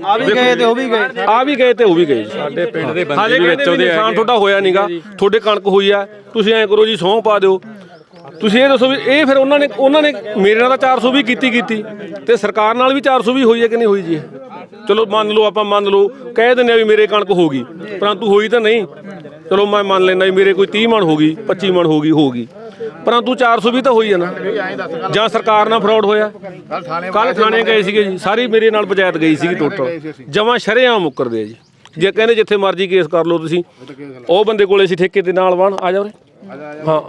B: ਆ ਵੀ ਗਏ ਤੇ ਉਹ ਵੀ ਗਏ।
E: ਆ ਵੀ ਗਏ ਤੇ ਉਹ ਵੀ ਗਏ। ਸਾਡੇ ਪਿੰਡ ਦੇ ਬੰਦੇ ਵਿੱਚ ਉਹਦੇ ਨੁਕਸਾਨ ਤੁਹਾਡਾ ਹੋਇਆ ਨਹੀਂਗਾ ਤੁਹਾਡੇ ਕਣਕ ਹੋਈ ਆ ਤੁਸੀਂ ਐਂ ਕਰੋ ਜੀ ਸਹੁੰ ਪਾ ਦਿਓ। ਤੁਸੀਂ ਇਹ ਦੱਸੋ ਵੀ ਇਹ ਫਿਰ ਉਹਨਾਂ ਨੇ ਉਹਨਾਂ ਨੇ ਮੇਰੇ ਨਾਲ ਤਾਂ 400 ਵੀ ਕੀਤੀ ਕੀਤੀ ਤੇ ਸਰਕਾਰ ਨਾਲ ਵੀ 400 ਵੀ ਹੋਈ ਹੈ ਕਿ ਨਹੀਂ ਹੋਈ ਜੀ ਚਲੋ ਮੰਨ ਲਓ, ਆਪਾਂ ਮੰਨ ਲਓ, ਕਹਿ ਦਿੰਦੇ ਆ ਵੀ ਮੇਰੇ ਕਣਕ ਹੋ ਗਈ, ਪਰੰਤੂ ਹੋਈ ਤਾਂ ਨਹੀਂ। ਚਲੋ ਮੈਂ ਮੰਨ ਲੈਂਦਾ ਵੀ ਮੇਰੇ ਕੋਈ 30 ਮਣ ਹੋ ਗਈ 25 ਮਣ ਹੋ ਗਈ ਹੋ ਗਈ। ਪਰੰਤੂ 400 ਵੀ ਤਾਂ ਹੋਈ ਹੈ ਨਾ। ਜਾਂ ਸਰਕਾਰ ਨਾਲ ਫਰਾਡ ਹੋਇਆ? ਕੱਲ ਥਾਣੇ ਗਏ ਸੀਗੇ ਜੀ, ਸਾਰੀ ਮੇਰੇ ਨਾਲ ਪੰਚਾਇਤ ਗਈ ਸੀਗੀ ਟੋਟਲ ਜਮਾਂ ਸ਼ਰੇਆਮ ਮੁੱਕਰਦੇ ਆ ਜੀ। ਜੇ ਕਹਿੰਦੇ ਜਿੱਥੇ ਮਰਜ਼ੀ ਕੇਸ ਕਰ ਲਓ ਤੁਸੀਂ, ਉਹ ਬੰਦੇ ਕੋਲੇ ਸੀ ਠੇਕੇ ਦੇ ਨਾਲ ਵਾਣ ਆ ਜਾ ਉਰੇ। ਹਾਂ।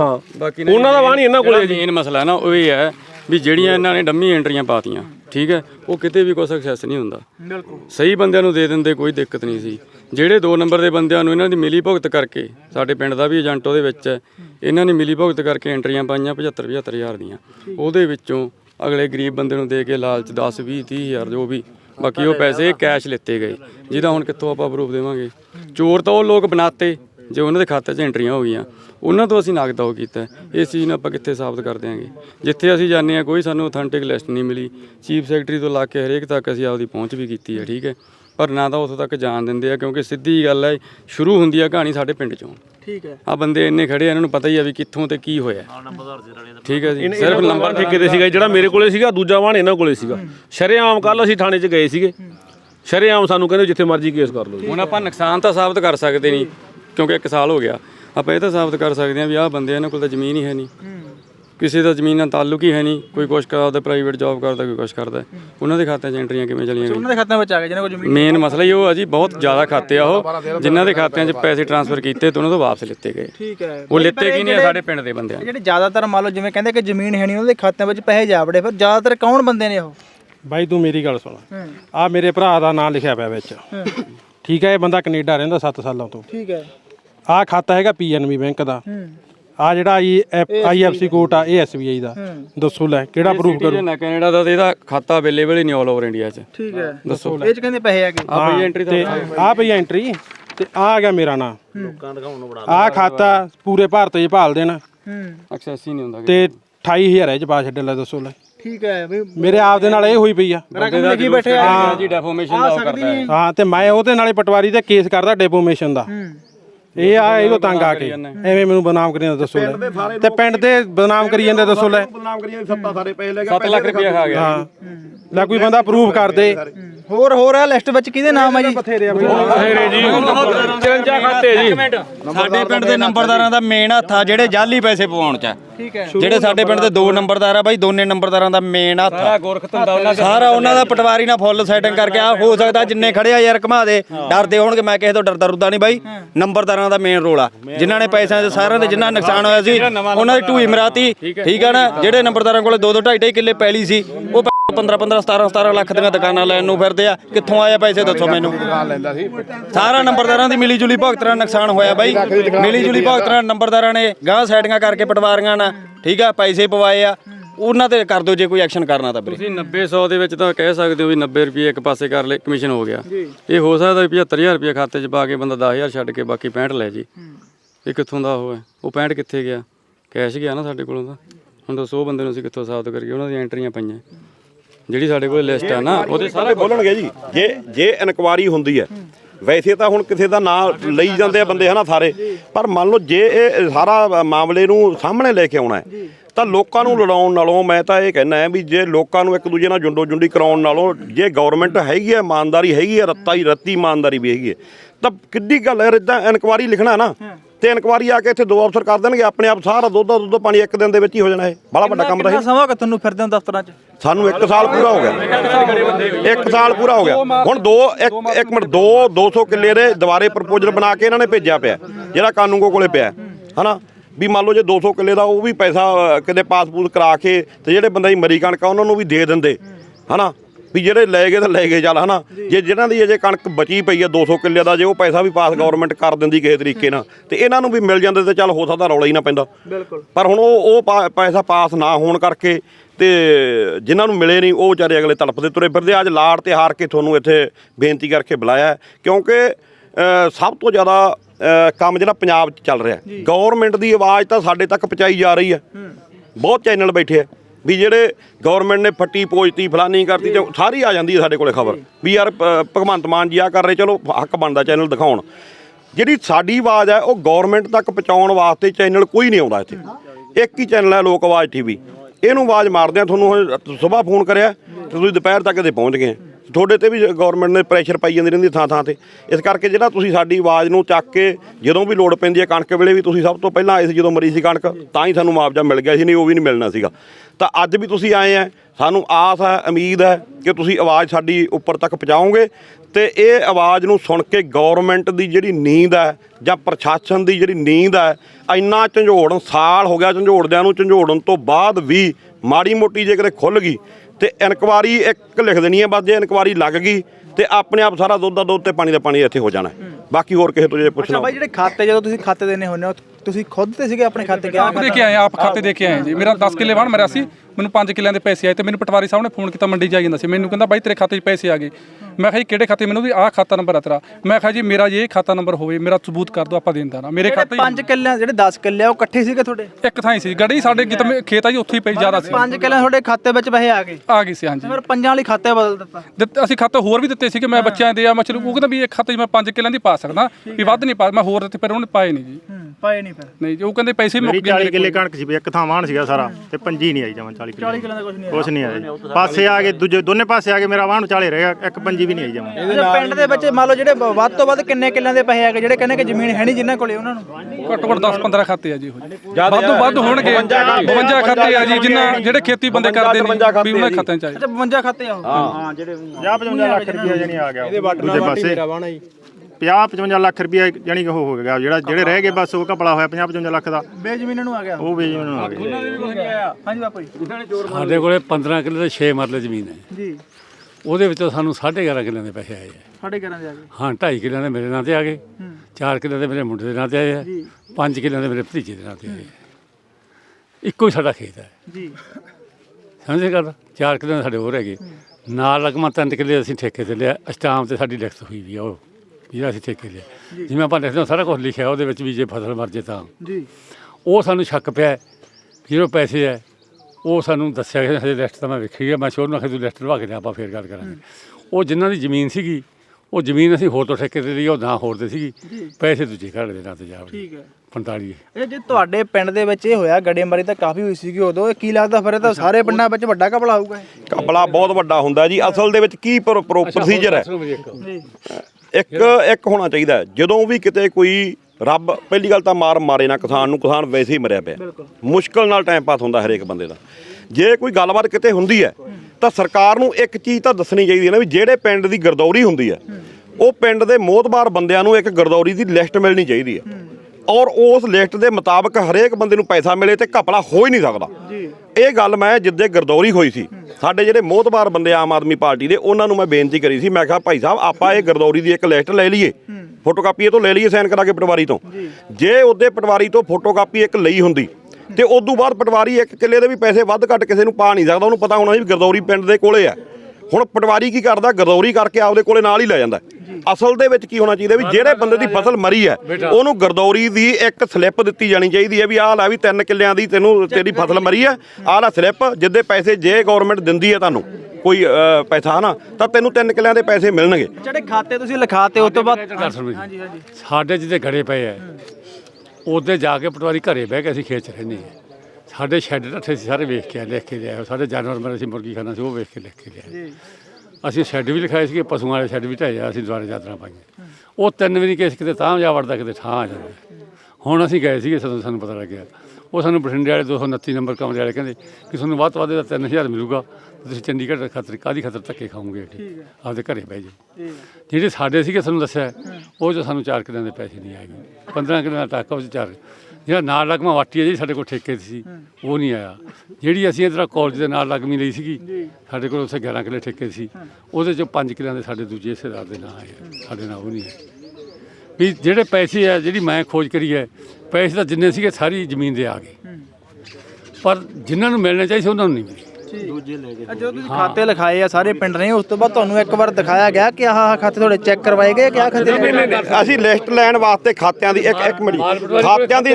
E: ਹਾਂ।
D: ਬਾਕੀ
E: ਉਹਨਾਂ ਦਾ ਵਾਹ ਨਹੀਂ ਇਹਨਾਂ ਕੋਲੇ ਜੀ।
D: ਮੇਨ ਮਸਲਾ ਨਾ ਉਹ ਇਹ ਹੈ ਵੀ ਜਿਹੜੀਆਂ ਇਹਨਾਂ ਨੇ ਡੰਮੀ ਐਂਟਰੀਆਂ ਪਾਤੀਆਂ ਠੀਕ ਹੈ ਉਹ ਕਿਤੇ ਵੀ ਕੋਈ ਸਕਸੈਸ ਨਹੀਂ ਹੁੰਦਾ।
B: ਬਿਲਕੁਲ।
D: ਸਹੀ ਬੰਦਿਆਂ ਨੂੰ ਦੇ ਦਿੰਦੇ ਕੋਈ ਦਿੱਕਤ ਨਹੀਂ ਸੀ। ਜਿਹੜੇ 2 ਨੰਬਰ ਦੇ ਬੰਦਿਆਂ ਨੂੰ ਇਹਨਾਂ ਦੀ ਮਿਲੀ ਭੁਗਤ ਕਰਕੇ ਸਾਡੇ ਪਿੰਡ ਦਾ ਵੀ ਏਜੰਟ ਉਹਦੇ ਵਿੱਚ ਹੈ ਇਹਨਾਂ ਨੇ ਮਿਲੀ ਭੁਗਤ ਕਰਕੇ ਐਂਟਰੀਆਂ ਪਾਈਆਂ 75 75 ਹਜ਼ਾਰ ਦੀਆਂ। ਉਹਦੇ ਵਿੱਚੋਂ ਅਗਲੇ ਗਰੀਬ ਬੰਦੇ ਨੂੰ ਦੇ ਕੇ ਲਾਲਚ 10 20 30 ਹਜ਼ਾਰ ਜੋ ਵੀ ਬਾਕੀ ਉਹ ਪੈਸੇ ਕੈਸ਼ ਲਿੱਤੇ ਗਏ। ਜਿਹਦਾ ਹੁਣ ਕਿੱਥੋਂ ਆਪਾਂ ਪ੍ਰੂਫ ਦੇਵਾਂਗੇ? ਚੋਰ ਤਾਂ ਉਹ ਲੋਕ ਬਣਾਤੇ ਜੇ ਉਹਨਾਂ ਦੇ ਖਾਤੇ 'ਚ ਐਂਟਰੀਆਂ ਹੋ ਗਈਆਂ। ਉਹਨਾਂ ਤੋਂ ਅਸੀਂ ਨਗਦ ਉਹ ਕੀਤਾ ਇਸ ਚੀਜ਼ ਨੂੰ ਆਪਾਂ ਕਿੱਥੇ ਸਾਬਤ ਕਰ ਦਿਆਂਗੇ ਜਿੱਥੇ ਅਸੀਂ ਜਾਂਦੇ ਆ ਕੋਈ ਸਾਨੂੰ ਅਥੈਂਟਿਕ ਲਿਸਟ ਨਹੀਂ ਮਿਲੀ। ਚੀਫ ਸੈਕਟਰੀ ਤੋਂ ਲਾ ਕੇ ਹਰੇਕ ਤੱਕ ਅਸੀਂ ਆਪਦੀ ਪਹੁੰਚ ਵੀ ਕੀਤੀ ਹੈ ਠੀਕ ਹੈ? ਪਰ ਨਾ ਤਾਂ ਉੱਥੋਂ ਤੱਕ ਜਾਣ ਦਿੰਦੇ ਆ ਕਿਉਂਕਿ ਸਿੱਧੀ ਗੱਲ ਹੈ ਸ਼ੁਰੂ ਹੁੰਦੀ ਆ ਕਹਾਣੀ ਸਾਡੇ ਪਿੰਡ ਚੋਂ।
B: ਠੀਕ ਹੈ।
D: ਆ ਬੰਦੇ ਇੰਨੇ ਖੜੇ ਆ ਇਹਨਾਂ ਨੂੰ ਪਤਾ ਹੀ ਆ ਵੀ ਕਿੱਥੋਂ ਤੇ ਕੀ ਹੋਇਆ। ਠੀਕ ਹੈ ਜੀ। ਸਿਰਫ ਨੰਬਰ
N: ਠੇਕੇ ਤੇ ਸੀਗਾ ਜਿਹੜਾ ਮੇਰੇ ਕੋਲੇ ਸੀਗਾ ਦੂਜਾ ਵਾਹਣ ਇਹਨਾਂ ਕੋਲੇ ਸੀਗਾ। ਸ਼ਰੇਆਮ ਕੱਲ ਅਸੀਂ ਥਾਣੇ 'ਚ ਗਏ ਸੀਗੇ। ਸ਼ਰੇਆਮ ਸਾਨੂੰ ਕਹਿੰਦੇ ਜਿੱਥੇ ਮਰਜ਼ੀ ਕੇਸ ਕਰ ਲਓ।
D: ਹੁਣ ਆਪਾਂ ਨੁਕਸਾਨ ਤਾਂ ਸਾਬਤ ਕਰ ਸਕਦੇ ਨਹੀਂ ਕਿਉਂਕਿ 1 ਸਾਲ ਹੋ ਗਿਆ। ਆਪਾਂ ਇਹ ਤਾਂ ਸਾਬਤ ਕਰ ਸਕਦੇ ਹਾਂ ਵੀ ਆਹ ਬੰਦੇ ਇਹਨਾਂ ਕੋਲ ਤਾਂ ਜ਼ਮੀਨ ਹੀ ਹੈ ਨਹੀਂ। ਕਿਸੇ ਦਾ ਜ਼ਮੀਨ ਨਾਲ ਤਾਲੁਕ ਹੀ ਹੈ ਨਹੀਂ ਕੋਈ ਕੁਛ ਕਰਦਾ ਪ੍ਰਾਈਵੇਟ ਜੌਬ ਕਰਦਾ ਕੋਈ ਕੁਛ ਕਰਦਾ। ਉਹਨਾਂ ਦੇ ਖਾਤਿਆਂ 'ਚ ਐਂਟਰੀਆਂ ਕਿਵੇਂ ਚਲੀਆਂ ਗਈਆਂ?
B: ਉਹਨਾਂ ਦੇ ਖਾਤਿਆਂ ਵਿੱਚ ਆ ਗਏ ਜਿਹਨਾਂ ਕੋਲ ਜ਼ਮੀਨ
D: ਮੇਨ ਮਸਲਾ ਹੀ ਉਹ ਆ ਜੀ ਬਹੁਤ ਜ਼ਿਆਦਾ ਖਾਤੇ ਆ ਉਹ ਜਿਨ੍ਹਾਂ ਦੇ ਖਾਤਿਆਂ 'ਚ ਪੈਸੇ ਟ੍ਰਾਂਸਫਰ ਕੀਤੇ ਤੇ ਉਹਨਾਂ ਤੋਂ ਵਾਪਸ ਲਿੱਤੇ ਗਏ।
B: ਠੀਕ ਹੈ।
D: ਉਹ ਲਿੱਤੇ ਕੀ ਨਹੀਂ ਆ ਸਾਡੇ ਪਿੰਡ ਦੇ ਬੰਦਿਆਂ
B: ਜਿਹੜੇ ਜ਼ਿਆਦਾਤਰ ਮੰਨ ਲਓ ਜਿਵੇਂ ਕਹਿੰਦੇ ਕਿ ਜ਼ਮੀਨ ਹੈ ਨਹੀਂ ਉਹਨਾਂ ਦੇ ਖਾਤਿਆਂ ਵਿੱਚ ਪੈਸੇ ਜਾ ਵੜੇ। ਫਿਰ ਜ਼ਿਆਦਾਤਰ ਕੌਣ ਬੰਦੇ ਨੇ ਉਹ?
E: ਬਾਈ ਤੂੰ ਮੇਰੀ ਗੱਲ ਸੁਣ। ਆ ਮੇਰੇ ਭਰਾ ਦਾ ਨਾਂ ਲਿਖਿਆ ਪਿਆ ਵਿੱਚ। ਠੀਕ ਹੈ ਇਹ ਬੰਦਾ ਕੈਨੇਡਾ ਰਹਿੰਦਾ 7 ਸਾਲਾਂ ਤੋਂ।
B: ਠੀਕ ਹੈ।
E: ਆ ਖਾਤਾ ਹੈਗਾ ਪੀਐਨਬੀ ਬੈਂਕ ਦਾ। ਆ ਜਿਹੜਾ ਆਈਐਫਸੀ ਕੋਡ ਆ ਇਹ ਐਸਬੀਆਈ ਦਾ। ਦੱਸੋ ਲੈ ਕਿਹੜਾ ਪ੍ਰੂਫ ਕਰੂ?
D: ਨਾ ਕੈਨੇਡਾ ਦਾ ਤੇ ਇਹਦਾ ਖਾਤਾ ਅਵੇਲੇਬਲ ਹੀ ਨਹੀਂ ਆਲ ਓਵਰ ਇੰਡੀਆ 'ਚ।
B: ਠੀਕ ਹੈ।
D: ਦੱਸੋ।
B: ਇਹ ਚ ਕਹਿੰਦੇ ਪੈਸੇ ਆ ਗਏ
D: ਆ ਪਈ ਐਂਟਰੀ
E: ਤੇ ਆ ਪਈ ਐਂਟਰੀ ਤੇ ਆ ਆ ਗਿਆ ਮੇਰਾ ਨਾਂ
N: ਲੋਕਾਂ ਦਿਖਾਉਣ ਨੂੰ ਬਣਾ
E: ਆ ਖਾਤਾ ਪੂਰੇ ਭਾਰਤ 'ਚ ਭਾਲ ਦੇਣ।
B: ਹੂੰ।
D: ਐਕਸੈਸ ਹੀ ਨਹੀਂ ਹੁੰਦਾ
E: ਤੇ 28000 ਇਹ ਚ ਪਾ ਛੱਡੇ ਲੈ ਦੱਸੋ ਲੈ।
B: ਠੀਕ ਹੈ ਵੀ
E: ਮੇਰੇ ਆਪ ਦੇ ਨਾਲ ਇਹ ਹੋਈ ਪਈ ਆ।
B: ਰਕਮ ਲਿਖੀ ਬੈਠੇ ਆ।
D: ਹਾਂ ਜੀ ਡੈਫੋਰਮੇਸ਼ਨ ਦਾ ਉਹ ਕਰਦਾ ਹੈ।
E: ਹਾਂ ਤੇ ਮੈਂ ਉਹਦੇ ਨਾਲੇ ਪਟਵਾਰੀ ਤੇ ਕੇਸ ਕਰਦਾ ਡੈਪੋਮੇਸ਼ਨ ਦਾ। ਇਹ ਆ ਇਹੋ ਤੰਗ ਆ ਕੇ। ਐਵੇਂ ਮੈਨੂੰ ਬਦਨਾਮ ਕਰੀ ਜਾਂਦਾ ਦੱਸੋ ਲੈ। ਤੇ ਪਿੰਡ ਦੇ ਬਦਨਾਮ ਕਰੀ ਜਾਂਦੇ ਦੱਸੋ ਲੈ।
A: ਬਦਨਾਮ ਕਰੀਆਂ ਸੱਤਾ ਸਾਰੇ ਪੈਸੇ ਲੈ
D: 7 ਲੱਖ ਰੁਪਇਆ ਖਾ ਗਿਆ।
E: ਹਾਂ। ਲੈ ਕੋਈ ਬੰਦਾ ਪ੍ਰੂਫ ਕਰ ਦੇ।
B: ਹੋਰ ਹੋਰ ਆ ਲਿਸਟ ਵਿੱਚ ਕਿਹਦੇ ਨਾਮ ਆ ਜੀ?
E: ਬਥੇਰੇ ਆ
N: ਬਥੇਰੇ ਜੀ। 53 ਖਾਤੇ ਜੀ।
C: ਸਾਡੇ ਪਿੰਡ ਦੇ ਨੰਬਰਦਾਰਾਂ ਦਾ ਮੇਨ ਹੱਥ ਆ ਜਿਹੜੇ ਜਾਲੀ ਪੈਸੇ ਪਵਾਉਣ ਚ ਆ।
B: ਠੀਕ ਹੈ।
C: ਜਿਹੜੇ ਸਾਡੇ ਪਿੰਡ ਦੇ ਦੋ ਨੰਬਰਦਾਰ ਆ ਬਾਈ ਦੋਨੇ ਨੰਬਰਦਾਰਾਂ ਦਾ ਮੇਨ ਹੱਥ ਆ। ਸਾਰਾ ਉਹਨਾਂ ਦਾ ਪਟਵਾਰੀ ਨਾਲ ਫੁੱਲ ਸੈਟਿੰਗ ਕਰਕੇ ਆ। ਹੋ ਸਕਦਾ ਜਿੰਨੇ ਖੜੇ ਆ ਯਾਰ ਘਮਾ ਦੇ। ਡਰਦੇ ਹੋਣਗੇ ਮੈਂ ਕਿਸੇ ਤੋਂ ਡਰਦਾ ਰੁੱਦਾ ਨਹੀਂ ਬਾਈ। ਨੰਬਰਦਾਰਾਂ ਦਾ ਮੇਨ ਰੋਲ ਆ। ਜਿਨ੍ਹਾਂ ਨੇ ਪੈਸਿਆਂ ਦੇ ਸਾਰਿਆਂ ਦੇ ਜਿੰਨਾ ਨੁਕਸਾਨ ਹੋਇਆ ਸੀ ਉਹਨਾਂ ਦੀ ਢੂਈ ਮਰਾਤੀ। ਠੀਕ ਆ ਨਾ? ਜਿਹੜੇ ਨੰਬਰਦਾਰਾਂ ਕੋਲੇ 2 2 2.5 2.5 ਕਿੱਲੇ ਪੈਲੀ ਸੀ ਉਹ 15 15 17 17 ਲੱਖ ਦੀਆਂ ਦੁਕਾਨਾਂ ਲੈਣ ਨੂੰ ਫਿਰਦੇ ਆ। ਕਿੱਥੋਂ ਆਏ ਪੈਸੇ ਦੱਸੋ ਮੈਨੂੰ। ਸਾਰਾ ਨੰਬਰਦਾਰਾਂ ਦੀ ਮਿਲੀ ਜੁਲੀ ਭੁਗਤ ਨਾਲ ਨੁਕਸਾਨ ਹੋਇਆ ਬਾਈ। ਮਿਲੀ ਜੁਲੀ ਭੁਗਤ ਨਾਲ ਨੰਬਰਦਾਰਾਂ ਨੇ ਗਾਂ ਸਾਈਡਿੰਗਾਂ ਕਰਕੇ ਪਟਵਾਰੀਆਂ ਨਾਲ। ਠੀਕ ਆ ਪੈਸੇ ਪਵਾਏ ਆ। ਉਹਨਾਂ ਤੇ ਕਰ ਦਿਓ ਜੇ ਕੋਈ ਐਕਸ਼ਨ ਕਰਨਾ ਤਾਂ ਵੀਰੇ।
D: ਤੁਸੀਂ 90 100 ਦੇ ਵਿੱਚ ਤਾਂ ਕਹਿ ਸਕਦੇ ਹੋ ਵੀ 90 ਰੁਪਏ ਇੱਕ ਪਾਸੇ ਕਰ ਲੈ ਕਮਿਸ਼ਨ ਹੋ ਗਿਆ। ਇਹ ਹੋ ਸਕਦਾ ਵੀ 75000 ਰੁਪਏ ਖਾਤੇ 'ਚ ਪਾ ਕੇ ਬੰਦਾ 10000 ਛੱਡ ਕੇ ਬਾਕੀ 65 ਲੈ ਜੀ। ਇਹ ਕਿੱਥੋਂ ਦਾ ਉਹ ਹੈ? ਉਹ 65 ਕਿੱਥੇ ਗਿਆ? ਕੈਸ਼ ਗਿਆ ਨਾ ਸਾਡੇ ਕੋਲੋਂ ਤਾਂ। ਹੁਣ ਦੱਸੋ ਉਹ ਬੰਦੇ ਨੂੰ ਅਸੀਂ ਕਿੱਥੋਂ ਸਾਬਤ ਕਰੀਏ ਉਹਨਾਂ ਦੀਆਂ ਐਂਟਰੀਆਂ ਪਈਆਂ। ਜਿਹੜੀ ਸਾਡੇ ਕੋਲ ਲਿਸਟ ਆ ਨਾ ਉਹਦੇ
A: ਸਾਰੇ ਬੋਲਣਗੇ ਜੀ। ਜੇ ਜੇ ਇਨਕੁਆਰੀ ਹੁੰਦੀ ਹੈ ਵੈਸੇ ਤਾਂ ਹੁਣ ਕਿਸੇ ਦਾ ਨਾਂ ਲਈ ਜਾਂਦੇ ਆ ਬੰਦੇ ਹਨਾ ਸਾਰੇ ਪਰ ਮੰਨ ਲਓ ਜੇ ਇਹ ਸਾਰਾ ਮਾਮਲੇ ਨੂੰ ਸਾਹਮਣੇ ਲੈ ਕੇ ਆਉਣਾ ਹੈ ਤਾਂ ਲੋਕਾਂ ਨੂੰ ਲੜਾਉਣ ਨਾਲੋਂ ਮੈਂ ਤਾਂ ਇਹ ਕਹਿਣਾ ਹੈ ਵੀ ਜੇ ਲੋਕਾਂ ਨੂੰ ਇੱਕ ਦੂਜੇ ਨਾਲ ਜੁੰਡੋ ਜੁੰਡੀ ਕਰਾਉਣ ਨਾਲੋਂ ਜੇ ਗਵਰਨਮੈਂਟ ਹੈਗੀ ਹੈ ਇਮਾਨਦਾਰੀ ਹੈਗੀ ਹੈ ਰੱਤਾ ਹੀ ਰੱਤੀ ਇਮਾਨਦਾਰੀ ਵੀ ਹੈਗੀ ਹੈ ਤਾਂ ਕਿੱਡੀ ਗੱਲ ਹੈ ਇਦਾਂ ਇਨਕੁਆਰੀ ਲਿਖਣਾ ਨਾ। ਤੇ ਇਨਕੁਆਰੀ ਆ ਕੇ ਇੱਥੇ ਦੋ ਅਫਸਰ ਕਰ ਦੇਣਗੇ ਆਪਣੇ ਆਪ ਸਾਰਾ ਦੁੱਧ ਦਾ ਦੁੱਧ ਪਾਣੀ ਇੱਕ ਦਿਨ ਦੇ ਵਿੱਚ ਹੀ ਹੋ ਜਾਣਾ ਇਹ। ਬੜਾ ਵੱਡਾ ਕੰਮ ਤਾਂ
B: ਕਿੰਨਾ ਸਮਾਂ ਹੋ ਗਿਆ ਤੁਹਾਨੂੰ ਫਿਰਦੇ ਹੋ ਦਫ਼ਤਰਾਂ 'ਚ?
A: ਸਾਨੂੰ 1 ਸਾਲ ਪੂਰਾ ਹੋ ਗਿਆ। 1 ਸਾਲ ਪੂਰਾ ਹੋ ਗਿਆ। ਹੁਣ ਦੋ ਇੱਕ ਇੱਕ ਮਿੰਟ ਦੋ 200 ਕਿੱਲੇ ਦੇ ਦੁਬਾਰੇ ਪ੍ਰਪੋਜ਼ਲ ਬਣਾ ਕੇ ਇਹਨਾਂ ਨੇ ਭੇਜਿਆ ਪਿਆ ਜਿਹੜਾ ਕਾਨੂੰਗੋ ਕੋਲੇ ਪਿਆ। ਹਨਾ? ਵੀ ਮੰਨ ਲਓ ਜੇ 200 ਕਿੱਲੇ ਦਾ ਉਹ ਵੀ ਪੈਸਾ ਕਿਤੇ ਪਾਸਪੋਰਟ ਕਰਾ ਕੇ ਤੇ ਜਿਹੜੇ ਬੰਦੇ ਦੀ ਮਰੀ ਕਣਕ ਆ ਉਹਨਾਂ ਨੂੰ ਵੀ ਦੇ ਦਿੰਦੇ। ਹਨਾ? ਵੀ ਜਿਹੜੇ ਲੈ ਗਏ ਤਾਂ ਲੈ ਗਏ ਚੱਲ ਹਨਾ? ਜੇ। ਜਿਹਨਾਂ ਦੀ ਅਜੇ ਕਣਕ ਬਚੀ ਪਈ ਆ 200 ਕਿੱਲੇ ਦਾ ਜੇ ਉਹ ਪੈਸਾ ਵੀ ਪਾਸ ਗਵਰਨਮੈਂਟ ਕਰ ਦਿੰਦੀ ਕਿਸੇ ਤਰੀਕੇ ਨਾਲ ਤੇ ਇਹਨਾਂ ਨੂੰ ਵੀ ਮਿਲ ਜਾਂਦੇ ਤੇ ਚੱਲ ਹੋ ਸਕਦਾ ਰੌਲਾ ਹੀ ਨਾ ਪੈਂਦਾ।
B: ਬਿਲਕੁਲ।
A: ਪਰ ਹੁਣ ਉਹ ਉਹ ਪੈਸਾ ਪਾਸ ਨਾ ਹੋਣ ਕਰਕੇ ਤੇ ਜਿਨ੍ਹਾਂ ਨੂੰ ਮਿਲੇ ਨਹੀਂ ਉਹ ਵਿਚਾਰੇ ਅਗਲੇ ਤੜਪਦੇ ਤੁਰੇ ਫਿਰਦੇ ਅੱਜ ਲਾੜ ਤੇ ਹਾਰ ਕੇ ਤੁਹਾਨੂੰ ਇੱਥੇ ਬੇਨਤੀ ਕਰਕੇ ਬੁਲਾਇਆ। ਕਿਉਂਕਿ ਸਭ ਤੋਂ ਜ਼ਿਆਦਾ ਕੰਮ ਜਿਹੜਾ ਪੰਜਾਬ 'ਚ ਚੱਲ ਰਿਹਾ ਗਵਰਨਮੈਂਟ ਦੀ ਆਵਾਜ਼ ਤਾਂ ਸਾਡੇ ਤੱਕ ਪਹੁੰਚਾਈ ਜਾ ਰਹੀ ਹੈ। ਬਹੁਤ ਚੈਨਲ ਬੈਠੇ ਆ। ਵੀ ਜਿਹੜੇ ਗਵਰਨਮੈਂਟ ਨੇ ਫੱਟੀ ਪੋਜਤੀ ਫਲਾਨੀ ਕਰਤੀ ਤੇ ਸਾਰੀ ਆ ਜਾਂਦੀ ਹੈ ਸਾਡੇ ਕੋਲੇ ਖਬਰ। ਵੀ ਯਾਰ ਭਗਵੰਤ ਮਾਨ ਜੀ ਆ ਕਰ ਰਹੇ ਚਲੋ ਹੱਕ ਬਣਦਾ ਚੈਨਲ ਦਿਖਾਉਣ। ਜਿਹੜੀ ਸਾਡੀ ਆਵਾਜ਼ ਹੈ ਉਹ ਗਵਰਨਮੈਂਟ ਤੱਕ ਪਹੁੰਚਾਉਣ ਵਾਸਤੇ ਚੈਨਲ ਕੋਈ ਨਹੀਂ ਆਉਂਦਾ ਇੱਥੇ। ਇੱਕ ਹੀ ਚੈਨਲ ਹੈ ਲੋਕ ਆਵਾਜ਼ ਟੀਵੀ ਇਹਨੂੰ ਆਵਾਜ਼ ਮਾਰਦੇ ਆ ਤੁਹਾਨੂੰ ਸਵੇਰ ਫੋਨ ਕਰਿਆ ਤੁਸੀਂ ਦੁਪਹਿਰ ਤੱਕ ਦੇ ਪਹੁੰਚ ਗਏ। ਤੁਹਾਡੇ ਤੇ ਵੀ ਗਵਰਨਮੈਂਟ ਨੇ ਪ੍ਰੈਸ਼ਰ ਪਾਈ ਜਾਂਦੀ ਰਹਿੰਦੀ ਥਾਂ ਥਾਂ ਤੇ। ਇਸ ਕਰਕੇ ਜਿਹੜਾ ਤੁਸੀਂ ਸਾਡੀ ਆਵਾਜ਼ ਨੂੰ ਚੱਕ ਕੇ ਜਦੋਂ ਵੀ ਲੋੜ ਪੈਂਦੀ ਹੈ ਕਣਕ ਵੇਲੇ ਵੀ ਤੁਸੀਂ ਸਭ ਤੋਂ ਪਹਿਲਾਂ ਆਏ ਸੀ ਜਦੋਂ ਮਰੀ ਸੀ ਕਣਕ, ਤਾਂ ਹੀ ਸਾਨੂੰ ਮੁਆਵਜ਼ਾ ਮਿਲ ਗਿਆ ਸੀ, ਨਹੀਂ ਉਹ ਵੀ ਨਹੀਂ ਮਿਲਣਾ ਸੀਗਾ। ਤਾਂ ਅੱਜ ਵੀ ਤੁਸੀਂ ਆਏ ਆ ਸਾਨੂੰ ਆਸ ਹੈ, ਉਮੀਦ ਹੈ ਕਿ ਤੁਸੀਂ ਆਵਾਜ਼ ਸਾਡੀ ਉੱਪਰ ਤੱਕ ਪਹੁੰਚਾਓਗੇ ਤੇ ਇਹ ਆਵਾਜ਼ ਨੂੰ ਸੁਣ ਕੇ ਗਵਰਨਮੈਂਟ ਦੀ ਜਿਹੜੀ ਨੀਂਦ ਹੈ ਜਾਂ ਪ੍ਰਸ਼ਾਸਨ ਦੀ ਜਿਹੜੀ ਨੀਂਦ ਹੈ, ਇੰਨਾ ਝੰਜੋੜਨ ਸਾਲ ਹੋ ਗਿਆ ਝੰਜੋੜਦਿਆਂ ਨੂੰ ਝੰਜੋੜਨ ਤੋਂ ਬਾਅਦ ਵੀ ਮਾੜੀ ਮੋਟੀ ਜੇ ਕਿਤੇ ਖੁੱਲ ਗਈ ਤੇ ਇਨਕੁਆਰੀ ਇੱਕ ਲਿਖ ਦੇਣੀ ਹੈ ਬਸ ਜੇ ਇਨਕੁਆਰੀ ਲੱਗ ਗਈ ਤੇ ਆਪਣੇ ਆਪ ਸਾਰਾ ਦੁੱਧ ਦਾ ਦੁੱਧ ਤੇ ਪਾਣੀ ਦਾ ਪਾਣੀ ਇੱਥੇ ਹੋ ਜਾਣਾ। ਬਾਕੀ ਹੋਰ ਕਿਸੇ ਤੋਂ ਜੇ
B: ਅੱਛਾ
A: ਪੁੱਛਣਾ
B: ਬਾਈ ਜਿਹੜੇ ਖਾਤੇ ਜਦੋਂ ਤੁਸੀਂ ਖਾਤੇ ਦੇਣੇ ਹੁੰਦੇ ਹੋ ਤੁਸੀਂ ਖੁਦ ਤੇ ਸੀਗੇ ਆਪਣੇ ਖਾਤੇ ਕਿਆ
F: ਆਪ ਦੇ ਕੇ ਆਏ ਆਪ ਖਾਤੇ ਦੇ ਕੇ ਆਏ ਜੀ ਮੇਰਾ 10 ਕਿੱਲੇ ਵਾਹਣ ਮਰਿਆ ਸੀ ਮੈਨੂੰ 5 ਕਿੱਲਿਆਂ ਦੇ ਪੈਸੇ ਆਏ ਤੇ ਮੈਨੂੰ ਪਟਵਾਰੀ ਸਾਹਿਬ ਨੇ ਫੋਨ ਕੀਤਾ ਮੰਡੀ ਜਾਈ ਜਾਂਦਾ ਸੀ। ਮੈਨੂੰ ਕਹਿੰਦਾ ਬਾਈ ਤੇਰੇ ਖਾਤੇ 'ਚ ਪੈਸੇ ਆ ਗਏ। ਮੈਂ ਕਿਹਾ ਜੀ ਕਿਹੜੇ ਖਾਤੇ? ਮੈਨੂੰ ਵੀ ਆਹ ਖਾਤਾ ਨੰਬਰ ਆ ਤੇਰਾ। ਮੈਂ ਕਿਹਾ ਜੀ ਮੇਰਾ ਇਹ ਖਾਤਾ ਨੰਬਰ ਹੋਵੇ ਮੇਰਾ ਸਬੂਤ ਕਰ ਦਿਓ ਆਪਾਂ ਦੇਂਦਾ ਨਾ ਮੇਰੇ ਖਾਤੇ
B: 5 ਕਿੱਲੇ ਜਿਹੜੇ 10 ਕਿੱਲੇ ਉਹ ਇਕੱਠੇ ਸੀਗੇ ਤੁਹਾਡੇ?
F: ਇੱਕ ਥਾਂ ਹੀ ਸੀ। ਗੜੀ ਸਾਡੇ ਕਿਤੇ ਖੇਤ ਆ ਜੀ ਉੱਥੇ ਹੀ ਪਈ ਜ਼ਿਆਦਾ ਸੀ।
B: 5 ਕਿੱਲੇ ਤੁਹਾਡੇ ਖਾਤੇ ਵਿੱਚ ਪੈਸੇ ਆ ਗਏ?
F: ਆ ਗਈ ਸੀ ਹਾਂਜੀ।
B: ਫਿਰ ਪੰਜਾਂ ਵਾਲੀ ਖਾਤੇ ਬਦਲ ਦਿੱਤਾ।
F: ਦਿੱਤੇ ਅਸੀਂ ਖਾਤੇ ਹੋਰ ਵੀ ਦਿੱਤੇ ਸੀਗੇ ਮੈਂ ਬੱਚਿਆਂ ਦੇ ਆ ਮੈਂ ਚਲੋ ਉਹ ਕਹਿੰਦਾ ਵੀ ਇੱਕ ਖਾਤੇ 'ਚ ਮੈਂ 5 ਕਿੱਲਿਆਂ ਦੀ ਪਾ ਸਕਦਾ ਵੀ ਵੱਧ ਨਹੀਂ ਪਾ ਮੈਂ ਹੋਰ ਦਿੱਤੇ ਪਰ ਉਹਨੇ ਪਾਏ ਨਹੀਂ ਜੀ।
B: ਪਾਏ ਨਹੀਂ ਫਿਰ।
F: ਨਹੀਂ ਜੀ ਉਹ ਕਹਿੰਦੇ ਪੈਸੇ ਮੁੱਕ ਗਏ
O: 40
F: ਮੇਰੇ
O: ਕਿੱਲੇ। ਕਣਕ ਸੀ ਵੀ ਇੱਕ ਥਾਂ ਵਾਹਣ ਸੀਗਾ ਸਾਰਾ ਤੇ ਪੰਜੀ ਨਹੀਂ ਆਈ ਜਮਾਂ 40 ਕਿੱਲੇ।
B: 40 ਕਿੱਲਿਆਂ ਦਾ ਕੁਝ ਨਹੀਂ
O: ਕੁਛ ਨਹੀਂ ਆਇਆ ਜੀ। ਪਾਸੇ ਆ ਗਏ ਦੂਜੇ ਦੋਨੇ ਪਾਸੇ ਆ ਗਏ ਮੇਰਾ ਵਾਹਣ ਵਿਚਾਲੇ ਰਹਿ ਗਿਆ ਇੱਕ ਪੰਜੀ ਵੀ ਨਹੀਂ ਆਈ ਜਮਾਂ।
B: ਅੱਛਾ ਪਿੰਡ ਦੇ ਵਿੱਚ ਮੰਨ ਲਓ ਜਿਹੜੇ ਵੱਧ ਤੋਂ ਵੱਧ ਕਿੰਨੇ ਕਿੱਲਿਆਂ ਦੇ ਪੈਸੇ ਆ ਗਏ ਜਿਹੜੇ ਕਹਿੰਦੇ ਕਿ ਜ਼ਮੀਨ ਹੈ ਨਹੀਂ ਜਿਨ੍ਹਾਂ ਕੋਲੇ ਉਹਨਾਂ ਨੂੰ?
F: ਘੱਟੋ ਘੱਟ 10 15 ਖਾਤੇ ਆ ਜੀ ਉਹ। ਵੱਧ ਤੋਂ ਵੱਧ ਹੋਣਗੇ। 52 ਖਾਤੇ ਆ। ਜੀ ਜਿੰਨਾ ਜਿਹੜੇ ਖੇਤੀ ਬੰਦੇ ਕਰਦੇ ਨੇ ਵੀ ਉਹਨਾਂ ਦੇ ਖਾਤਿਆਂ ਚ ਆਏ
B: ਅੱਛਾ 52 ਖਾਤੇ ਆ ਉਹ।
O: ਹਾਂ। ਜਿਹੜੇ 50 55 ਲੱਖ ਰੁਪਇਆ ਜਣੀ ਆ ਗਿਆ ਦੂਜੇ ਪਾਸੇ। 50 55 ਲੱਖ ਰੁਪਇਆ ਜਾਨੀ ਕਿ ਉਹ ਹੋ ਗਿਆ ਜਿਹੜਾ ਜਿਹੜੇ ਰਹਿ ਗਏ ਬਸ ਉਹ ਕਪੜਾ ਹੋਇਆ 50 55 ਲੱਖ ਦਾ।
B: ਬੇਜ਼ਮੀਨਾਂ ਨੂੰ ਆ ਗਿਆ।
O: ਉਹ ਵੀ ਮੈਨੂੰ ਆ ਗਿਆ।
B: ਹਾਂਜੀ ਬਾਪੂ ਜੀ।
P: ਸਾਡੇ ਕੋਲੇ 15 ਕਿੱਲੇ ਤੇ 6 ਮਰਲੇ ਜ਼ਮੀਨ ਹੈ।
B: ਜੀ।
P: ਉਹਦੇ ਵਿੱਚੋਂ ਸਾਨੂੰ 11.5 ਕਿੱਲਿਆਂ ਦੇ ਪੈਸੇ ਆਏ ਹੈ।
B: ਸਾਡੇ ਘਰਾਂ ਦੇ ਆ ਗਏ।
P: ਹਾਂ 2.5 ਕਿੱਲਿਆਂ ਦੇ ਮੇਰੇ ਨਾਂ ਤੇ ਆ ਗਏ। 4 ਕਿੱਲਿਆਂ ਦੇ ਮੇਰੇ ਮੁੰਡੇ ਦੇ ਨਾਂ ਤੇ ਆਏ ਹੈ। 5 ਕਿੱਲਿਆਂ ਦੇ ਮੇਰੇ ਭਤੀਜੇ ਦੇ ਨਾਂ ਤੇ ਆਏ ਹੈ। ਇੱਕੋ ਹੀ ਸਾਡਾ ਖੇਤ ਹੈ।
B: ਜੀ।
P: ਸਮਝੇ ਗੱਲ? 4 ਕਿੱਲਿਆਂ ਦੇ ਸਾਡੇ ਹੋਰ ਹੈਗੇ। ਨਾਲ ਲਗਮਾ ਤਿੰਨ ਕਿੱਲੇ ਅਸੀਂ ਠੇਕੇ ਤੇ ਲਿਆ। ਅਸਟਾਮ ਤੇ ਸਾਡੀ ਲਿਖਤ ਹੋਈ ਵੀ ਆ ਉਹ। ਵੀ ਜਿਹੜਾ ਅਸੀਂ ਠੇਕੇ ਲਿਆ ਜਿਵੇਂ ਆਪਾਂ ਲਿਖਦੇ ਹਾਂ ਸਾਰਾ ਕੁਝ ਲਿਖਿਆ ਉਹਦੇ ਵਿੱਚ ਵੀ ਜੇ ਫਸਲ ਮਰ ਜੇ ਤਾਂ।
B: ਜੀ।
P: ਉਹ ਸਾਨੂੰ ਸ਼ੱਕ ਪਿਆ ਹੈ, ਜਿਹੜੇ ਪੈਸੇ ਹੈ ਉਹ ਸਾਨੂੰ ਦੱਸਿਆ ਗਿਆ ਹਜੇ ਲਿਸਟ ਤਾਂ ਮੈਂ ਵੇਖੀ ਹੈ ਮੈਂ ਸ਼ੋਰ ਨੂੰ ਆਖਿਆ ਤੂੰ ਲਿਸਟ ਲਵਾ ਕੇ ਲਿਆ ਆਪਾਂ ਫੇਰ ਗੱਲ ਕਰਾਂਗੇ। ਉਹ ਜਿਨ੍ਹਾਂ ਦੀ ਜ਼ਮੀਨ ਸੀਗੀ ਉਹ ਜ਼ਮੀਨ ਅਸੀਂ ਹੋਰ ਤੋਂ ਠੇਕੇ ਤੇ ਲਈ ਉਹ ਨਾ ਹੋਰ ਤੇ ਸੀਗੀ ਪੈਸੇ ਦੂਜੇ ਘਰ ਦੇ ਨਾਂ ਤੇ ਜਾ ਵੜੇ
B: ਠੀਕ ਹੈ।
P: 45
B: ਇਹ ਜੇ ਤੁਹਾਡੇ ਪਿੰਡ ਦੇ ਵਿੱਚ ਇਹ ਹੋਇਆ ਗੜੇਮਾਰੀ ਤਾਂ ਕਾਫੀ ਹੋਈ ਸੀਗੀ ਉਦੋਂ ਇਹ ਕੀ ਲੱਗਦਾ ਫਿਰ ਇਹ ਤਾਂ ਸਾਰੇ ਪਿੰਡਾਂ ਵਿੱਚ ਵੱਡਾ ਘਪਲਾ ਹੋਊਗਾ
A: ਕਪਲਾ ਬਹੁਤ ਵੱਡਾ ਹੁੰਦਾ ਜੀ ਅਸਲ ਦੇ ਵਿੱਚ ਕੀ ਪ੍ਰੋਸੀਜਰ ਹੈ?
B: ਜੀ।
A: ਇੱਕ ਇੱਕ ਹੋਣਾ ਚਾਹੀਦਾ ਹੈ। ਜਦੋਂ ਵੀ ਕਿਤੇ ਕੋਈ ਰੱਬ ਪਹਿਲੀ ਗੱਲ ਤਾਂ ਮਾਰ ਮਾਰੇ ਨਾ ਕਿਸਾਨ ਨੂੰ ਕਿਸਾਨ ਵੈਸੇ ਹੀ ਮਰਿਆ ਪਿਆ। ਮੁਸ਼ਕਲ ਨਾਲ ਟਾਈਮ ਪਾਸ ਹੁੰਦਾ ਹਰੇਕ ਬੰਦੇ ਦਾ। ਜੇ ਕੋਈ ਗੱਲਬਾਤ ਕਿਤੇ ਹੁੰਦੀ ਹੈ ਤਾਂ ਸਰਕਾਰ ਨੂੰ ਇੱਕ ਚੀਜ਼ ਤਾਂ ਦੱਸਣੀ ਚਾਹੀਦੀ ਹੈ ਨਾ ਵੀ ਜਿਹੜੇ ਪਿੰਡ ਦੀ ਗਰਦੌਰੀ ਹੁੰਦੀ ਹੈ ਉਹ ਪਿੰਡ ਦੇ ਮੋਤਬਾਰ ਬੰਦਿਆਂ ਨੂੰ ਇੱਕ ਗਰਦੌਰੀ ਦੀ ਲਿਸਟ ਮਿਲਣੀ ਚਾਹੀਦੀ ਹੈ। ਔਰ ਉਸ ਲਿਸਟ ਦੇ ਮੁਤਾਬਕ ਹਰੇਕ ਬੰਦੇ ਨੂੰ ਪੈਸਾ ਮਿਲੇ ਤੇ ਘਪਲਾ ਹੋ ਹੀ ਨਹੀਂ ਸਕਦਾ। ਇਹ ਗੱਲ ਮੈਂ ਜਿੱਦੇ ਗਰਦੌਰੀ ਹੋਈ ਸੀ ਸਾਡੇ ਜਿਹੜੇ ਮੋਹਤਬਾਰ ਬੰਦੇ ਆਮ ਆਦਮੀ ਪਾਰਟੀ ਦੇ ਉਹਨਾਂ ਨੂੰ ਮੈਂ ਬੇਨਤੀ ਕਰੀ ਸੀ ਮੈਂ ਕਿਹਾ ਭਾਈ ਸਾਹਿਬ ਆਪਾਂ ਇਹ ਗਰਦੌਰੀ ਦੀ ਇੱਕ ਲਿਸਟ ਲੈ ਲਈਏ। ਫੋਟੋਕਾਪੀ ਇਹ ਤੋਂ ਲੈ ਲਈਏ ਸਾਈਨ ਕਰਾ ਕੇ ਪਟਵਾਰੀ ਤੋਂ। ਜੇ ਉਹਦੇ ਪਟਵਾਰੀ ਤੋਂ ਫੋਟੋਕਾਪੀ ਇੱਕ ਲਈ ਹੁੰਦੀ ਤੇ ਉਦੋਂ ਬਾਅਦ ਪਟਵਾਰੀ ਇੱਕ ਕਿੱਲੇ ਦੇ ਵੀ ਪੈਸੇ ਵੱਧ ਘੱਟ ਕਿਸੇ ਨੂੰ ਪਾ ਨਹੀਂ ਸਕਦਾ ਉਹਨੂੰ ਪਤਾ ਹੋਣਾ ਸੀ ਵੀ ਗਰਦੌਰੀ ਪਿੰਡ ਦੇ ਕੋਲੇ ਆ। ਹੁਣ ਪਟਵਾਰੀ ਕੀ ਕਰਦਾ? ਗਰਦੌਰੀ ਕਰਕੇ ਆਪਦੇ ਕੋਲੇ ਨਾਲ ਹੀ ਲੈ ਜਾਂਦਾ। ਅਸਲ ਦੇ ਵਿੱਚ ਕੀ ਹੋਣਾ ਚਾਹੀਦਾ ਵੀ ਜਿਹੜੇ ਬੰਦੇ ਦੀ ਫਸਲ ਮਰੀ ਹੈ ਉਹਨੂੰ ਗਰਦੌਰੀ ਦੀ ਇੱਕ ਸਲਿੱਪ ਦਿੱਤੀ ਜਾਣੀ ਚਾਹੀਦੀ ਹੈ ਵੀ ਆਹ ਲੈ ਵੀ ਤਿੰਨ ਕਿੱਲਿਆਂ ਦੀ ਤੈਨੂੰ ਤੇਰੀ ਫਸਲ ਮਰੀ ਹੈ ਆਹ ਲੈ ਸਲਿੱਪ ਜਿੱਦੇ ਪੈਸੇ ਜੇ ਗਵਰਨਮੈਂਟ ਦਿੰਦੀ ਹੈ ਤੁਹਾਨੂੰ ਕੋਈ ਪੈਸਾ ਨਾ ਤਾਂ ਤੈਨੂੰ ਤਿੰਨ ਕਿੱਲਿਆਂ ਦੇ ਪੈਸੇ ਮਿਲਣਗੇ।
B: ਜਿਹੜੇ ਖਾਤੇ ਤੁਸੀਂ ਲਿਖਾਤੇ ਉਸ ਤੋਂ ਬਾਅਦ। ਹਾਂਜੀ ਹਾਂਜੀ
P: ਸਾਡੇ ਜਿਹਦੇ ਘੜੇ ਪਏ ਐ ਉਹਦੇ ਜਾ ਕੇ ਪਟਵਾਰੀ ਘਰੇ ਬਹਿ ਕੇ ਅਸੀਂ ਖੇਤ ਚ ਰਹਿੰਦੇ ਹਾਂ। ਸਾਡੇ ਸ਼ੈੱਡ ਰੱਠੇ ਸੀ ਸਾਰੇ ਵੇਖ ਕੇ ਆਏ, ਲਿਖ ਕੇ ਲਿਆਏ ਸਾਡੇ ਜਾਨਵਰ ਮਰੇ ਸੀ ਮੁਰਗੀ ਖਾਨਾ ਸੀ ਉਹ ਵੇਖ ਕੇ ਲਿਖ ਕੇ ਲਿਆਏ। ਅਸੀਂ ਸ਼ੈੱਡ ਵੀ ਲਿਖਾਏ ਸੀ ਪਸ਼ੂਆਂ ਵਾਲੇ ਸ਼ੈੱਡ ਵੀ ਢਾਏ ਆ ਅਸੀਂ ਦੁਆਰੇ ਯਾਤਰਾ ਪਾਈਆਂ। ਉਹ ਤਿੰਨ ਵੀ ਨਹੀਂ ਕੇਸ ਕਿਤੇ ਤਾਂ ਜਾ ਵੜਦਾ ਕਿਤੇ ਠਾਂ ਆ ਜਾਂਦਾ। ਹੁਣ ਅਸੀਂ ਗਏ ਸੀਗੇ ਸਾਨੂੰ ਸਾਨੂੰ ਪਤਾ ਲੱਗਿਆ। ਉਹ ਸਾਨੂੰ ਬਠਿੰਡੇ ਵਾਲੇ 229 ਨੰਬਰ ਕਮਰੇ ਵਾਲੇ ਕਹਿੰਦੇ ਕਿ ਤੁਹਾਨੂੰ ਵੱਧ ਤੋਂ ਵੱਧ ਇਹਦਾ 3000 ਮਿਲੂਗਾ ਤੇ ਤੁਸੀਂ ਚੰਡੀਗੜ੍ਹ ਦੇ ਖਾਤਰ ਕਾਦੀ ਖਾਤਰ ਧੱਕੇ ਖਾਓਗੇ ਆਪਦੇ ਘਰੇ ਬਹਿ ਜਾਓ। ਜਿਹੜੇ ਸਾਡੇ ਸੀਗੇ ਸਾਨੂੰ ਦੱਸਿਆ ਉਹ ਜੋ ਸਾਨੂੰ 4 ਕਿੱਲਿਆਂ ਦੇ ਪੈਸੇ ਨਹੀਂ ਆਏ 15 ਕਿੱਲਿਆਂ ਦਾ ਟਾਕਾ ਉਹ 'ਚ ਚਾਰ ਜਿਹੜਾ ਨਾਲ ਲੱਗਮਾ ਵਾਟੀ ਹੈ ਜੀ ਸਾਡੇ ਕੋਲ ਠੇਕੇ 'ਤੇ ਸੀ। ਉਹ ਨਹੀਂ ਆਇਆ। ਜਿਹੜੀ ਅਸੀਂ ਇਧਰ ਕਾਲਜ ਦੇ ਨਾਲ ਲੱਗਮੀ ਲਈ ਸੀਗੀ ਸਾਡੇ ਕੋਲ ਉੱਥੇ 11 ਕਿੱਲੇ ਠੇਕੇ ਸੀ। ਉਹਦੇ ਚੋਂ 5 ਕਿੱਲਿਆਂ ਦੇ ਸਾਡੇ ਦੂਜੇ ਹਿੱਸੇਦਾਰ ਦੇ ਨਾਂ ਆਏ ਆ। ਸਾਡੇ ਨਾਲ ਉਹ ਨਹੀਂ ਹੈ ਵੀ ਜਿਹੜੇ ਪੈਸੇ ਆ ਜਿਹੜੀ ਮੈਂ ਖੋਜ ਕਰੀ ਹੈ ਪੈਸੇ ਤਾਂ ਜਿੰਨੇ ਸੀਗੇ ਸਾਰੀ ਜ਼ਮੀਨ ਦੇ ਆ ਗਏ। ਪਰ ਜਿਨ੍ਹਾਂ ਨੂੰ ਮਿਲਣੇ ਚਾਹੀਦੇ ਸੀ ਉਹਨਾਂ ਨੂੰ ਨਹੀਂ ਮਿਲੇ।
B: ਜਦੋਂ ਤੁਸੀਂ ਖਾਤੇ ਲਿਖਾਏ ਆ ਸਾਰੇ ਪਿੰਡ ਨੇ ਉਸ ਤੋਂ ਬਾਅਦ ਤੁਹਾਨੂੰ ਇੱਕ ਵਾਰ ਦਿਖਾਇਆ ਗਿਆ ਕਿ ਆਹ ਆਹ ਖਾਤੇ ਤੁਹਾਡੇ ਚੈੱਕ ਕਰਵਾਏ ਗਏ ਕਿ ਆਹ ਖਾਤੇ
A: ਅਸੀਂ ਲਿਸਟ ਲੈਣ ਵਾਸਤੇ ਖਾਤਿਆਂ ਦੀ ਇੱਕ ਇੱਕ ਮਿੰਟ ਖਾਤਿਆਂ ਦੀ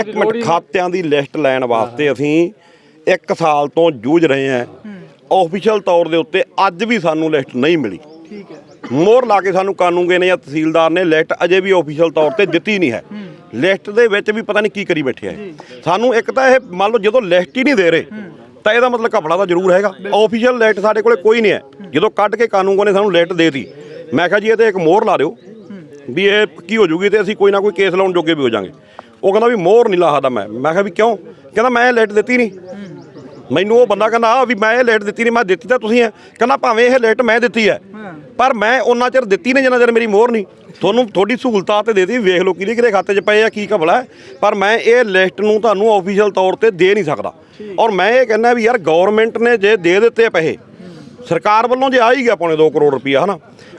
A: ਇੱਕ ਮਿੰਟ। ਖਾਤਿਆਂ ਦੀ ਲਿਸਟ ਲੈਣ ਵਾਸਤੇ ਅਸੀਂ ਇੱਕ ਸਾਲ ਤੋਂ ਜੂਝ ਰਹੇ ਹਾਂ। ਆਫੀਸ਼ੀਅਲ ਤੌਰ ਦੇ ਉੱਤੇ ਅੱਜ ਵੀ ਸਾਨੂੰ ਲਿਸਟ ਨਹੀਂ ਮਿਲੀ।
B: ਠੀਕ ਹੈ।
A: ਮੋਹਰ ਲਾ ਕੇ ਸਾਨੂੰ ਕਾਨੂੰਗੇ ਨੇ ਜਾਂ ਤਹਿਸੀਲਦਾਰ ਨੇ ਲਿਸਟ ਅਜੇ ਵੀ ਆਫੀਸ਼ੀਅਲ ਤੌਰ ਤੇ ਦਿੱਤੀ ਨਹੀਂ ਹੈ। ਲਿਸਟ ਦੇ ਵਿੱਚ ਵੀ ਪਤਾ ਨਹੀਂ ਕੀ ਕਰੀ ਬੈਠੇ ਆ। ਸਾਨੂੰ ਇੱਕ ਤਾਂ ਇਹ ਮੰਨ ਲਓ ਜਦੋਂ ਲਿਸਟ ਹੀ ਨਹੀਂ ਦੇ ਰਹੇ ਤਾਂ ਇਹਦਾ ਮਤਲਬ ਘਪਲਾ ਤਾਂ ਜ਼ਰੂਰ ਹੈਗਾ। ਆਫੀਸ਼ੀਅਲ ਲਿਸਟ ਸਾਡੇ ਕੋਲੇ ਕੋਈ ਨਹੀਂ ਹੈ। ਜਦੋਂ ਕੱਢ ਕੇ ਕਾਨੂੰਗੋ ਨੇ ਸਾਨੂੰ ਲਿਸਟ ਦੇਤੀ। ਮੈਂ ਕਿਹਾ ਜੀ ਇਹ ਤੇ ਇੱਕ ਮੋਹਰ ਲਾ ਦਿਓ। ਵੀ ਇਹ ਕੀ ਹੋ ਜੂਗੀ ਤੇ ਅਸੀਂ ਕੋਈ ਨਾ ਕੋਈ ਕੇਸ ਲਾਉਣ ਜੋਗੇ ਵੀ ਹੋ ਜਾਾਂਗੇ। ਉਹ ਕਹਿੰਦਾ ਵੀ ਮੋਹਰ ਨਹੀਂ ਲਾ ਸਕਦਾ ਮੈਂ। ਮੈਂ ਕਿਹਾ ਵੀ ਕਿਉਂ? ਕਹਿੰਦਾ ਮੈਂ ਇਹ ਲਿਸਟ ਦਿੱਤੀ ਨਹੀਂ। ਮੈਨੂੰ ਉਹ ਬੰਦਾ ਕਹਿੰਦਾ ਆ ਵੀ ਮੈਂ ਇਹ ਲੇਟ ਦਿੱਤੀ ਨਹੀਂ। ਮੈਂ ਦਿੱਤੀ ਤਾਂ ਤੁਸੀਂ ਹੈ। ਕਹਿੰਦਾ ਭਾਵੇਂ ਇਹ ਲੇਟ ਮੈਂ ਦਿੱਤੀ ਹੈ। ਪਰ ਮੈਂ ਉਹਨਾਂ ਚਿਰ ਦਿੱਤੀ ਨਹੀਂ ਜਿੰਨਾ ਚਿਰ ਮੇਰੀ ਮੋਹਰ ਨਹੀਂ। ਤੁਹਾਨੂੰ ਤੁਹਾਡੀ ਸਹੂਲਤਾਂ ਤੇ ਦੇਤੀ। ਵੇਖ ਲਓ ਕਿਹਦੇ ਕਿਹਦੇ ਖਾਤੇ 'ਚ ਪਏ ਆ ਕੀ ਘਪਲਾ ਹੈ। ਪਰ ਮੈਂ ਇਹ ਲਿਸਟ ਨੂੰ ਤੁਹਾਨੂੰ ਆਫੀਸ਼ੀਅਲ ਤੌਰ ਤੇ ਦੇ ਨਹੀਂ ਸਕਦਾ। ਔਰ ਮੈਂ ਇਹ ਕਹਿੰਦਾ ਵੀ ਯਾਰ ਗਵਰਨਮੈਂਟ ਨੇ ਜੇ ਦੇ ਦਿੱਤੇ ਪੈਸੇ, ਸਰਕਾਰ ਵੱਲੋਂ ਜੇ ਆ ਹੀ ਗਿਆ ਪੌਣੇ 2 ਕਰੋੜ ਰੁਪਈਆ, ਹਨਾ?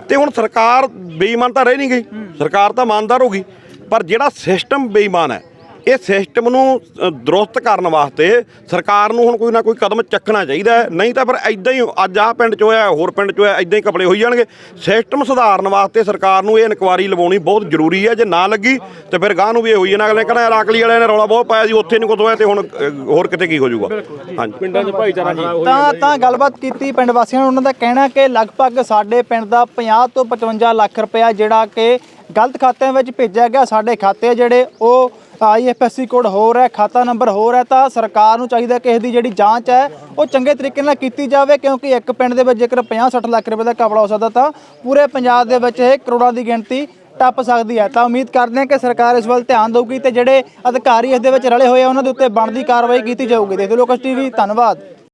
A: ਤੇ ਹੁਣ ਸਰਕਾਰ ਬੇਈਮਾਨ ਤਾਂ ਰਹਿ ਨਹੀਂ ਗਈ। ਸਰਕਾਰ ਤਾਂ ਇਮਾਨਦਾਰ ਹੋ ਗਈ। ਪਰ ਜਿਹੜਾ ਸਿਸਟਮ ਬੇਈਮਾਨ ਹੈ ਇਹ ਸਿਸਟਮ ਨੂੰ ਦਰੁਸਤ ਕਰਨ ਵਾਸਤੇ ਸਰਕਾਰ ਨੂੰ ਹੁਣ ਕੋਈ ਨਾ ਕੋਈ ਕਦਮ ਚੱਕਣਾ ਚਾਹੀਦਾ ਹੈ। ਨਹੀਂ ਤਾਂ ਫਿਰ ਐਦਾਂ ਹੀ ਅੱਜ ਆਹ ਪਿੰਡ 'ਚ ਹੋਇਆ ਹੋਰ ਪਿੰਡ 'ਚ ਹੋਇਆ ਐਦਾਂ ਹੀ ਕਪੜੇ ਹੋਈ ਜਾਣਗੇ। ਸਿਸਟਮ ਸੁਧਾਰਨ ਵਾਸਤੇ ਸਰਕਾਰ ਨੂੰ ਇਹ ਇਨਕੁਆਰੀ ਲਵਾਉਣੀ ਬਹੁਤ ਜ਼ਰੂਰੀ ਹੈ। ਜੇ ਨਾ ਲੱਗੀ ਤੇ ਫਿਰ ਗਾਂ ਨੂੰ ਵੀ ਇਹ ਹੋਈ ਜਾਣਾ ਅਗਲੇ ਕਹਿੰਦਾ ਰਾਕਲੀ ਵਾਲਿਆਂ ਨੇ ਰੌਲਾ ਬਹੁਤ ਪਾਇਆ ਸੀ ਉੱਥੇ ਨਹੀਂ ਕੁਝ ਹੋਇਆ ਤੇ ਹੁਣ ਹੋਰ ਕਿਤੇ ਕੀ ਹੋ ਜਾਊਗਾ? ਹਾਂਜੀ।
N: ਪਿੰਡਾਂ 'ਚ ਭਾਈਚਾਰਾ ਖਰਾਬ ਹੋ
B: ਤਾਂ ਤਾਂ ਗੱਲਬਾਤ ਕੀਤੀ ਪਿੰਡ ਵਾਸੀਆਂ ਨੂੰ। ਉਹਨਾਂ ਦਾ ਕਹਿਣਾ ਕਿ ਲਗਭਗ ਸਾਡੇ ਪਿੰਡ ਦਾ 50 ਤੋਂ 55 ਲੱਖ ਰੁਪਇਆ ਜਿਹੜਾ ਕਿ ਗਲਤ ਖਾਤਿਆਂ ਵਿੱਚ ਭੇਜਿਆ ਗਿਆ ਸਾਡੇ ਖਾਤੇ ਜਿਹੜੇ ਉਹ ਆਈਐਫਐਸਸੀ ਕੋਡ ਹੋਰ ਹੈ, ਖਾਤਾ ਨੰਬਰ ਹੋਰ ਹੈ, ਤਾਂ ਸਰਕਾਰ ਨੂੰ ਚਾਹੀਦਾ ਕਿ ਇਸ ਦੀ ਜਿਹੜੀ ਜਾਂਚ ਹੈ, ਉਹ ਚੰਗੇ ਤਰੀਕੇ ਨਾਲ ਕੀਤੀ ਜਾਵੇ, ਕਿਉਂਕਿ ਇੱਕ ਪਿੰਡ ਦੇ ਵਿੱਚ ਜੇਕਰ 50-60 ਲੱਖ ਰੁਪਏ ਦਾ ਕਪੜਾ ਹੋ ਸਕਦਾ, ਤਾਂ ਪੂਰੇ ਪੰਜਾਬ ਦੇ ਵਿੱਚ ਇਹ ਕਰੋੜਾਂ ਦੀ ਗਿਣਤੀ ਟੱਪ ਸਕਦੀ ਹੈ। ਤਾਂ ਉਮੀਦ ਕਰਦੇ ਹਾਂ ਕਿ ਸਰਕਾਰ ਇਸ ਵੱਲ ਧਿਆਨ ਦੇਊਗੀ ਤੇ ਜਿਹੜੇ ਅਧਿਕਾਰੀ ਇਸ ਦੇ ਵਿੱਚ ਰਲੇ ਹੋਏ ਆ, ਉਹਨਾਂ ਦੇ ਉੱਤੇ ਬਣਦੀ ਕਾਰਵਾਈ ਕੀਤੀ ਜਾਊਗੀ। ਦੇਖਦੇ ਲੋਕਸ ਟੀਵੀ, ਧੰਨਵਾਦ।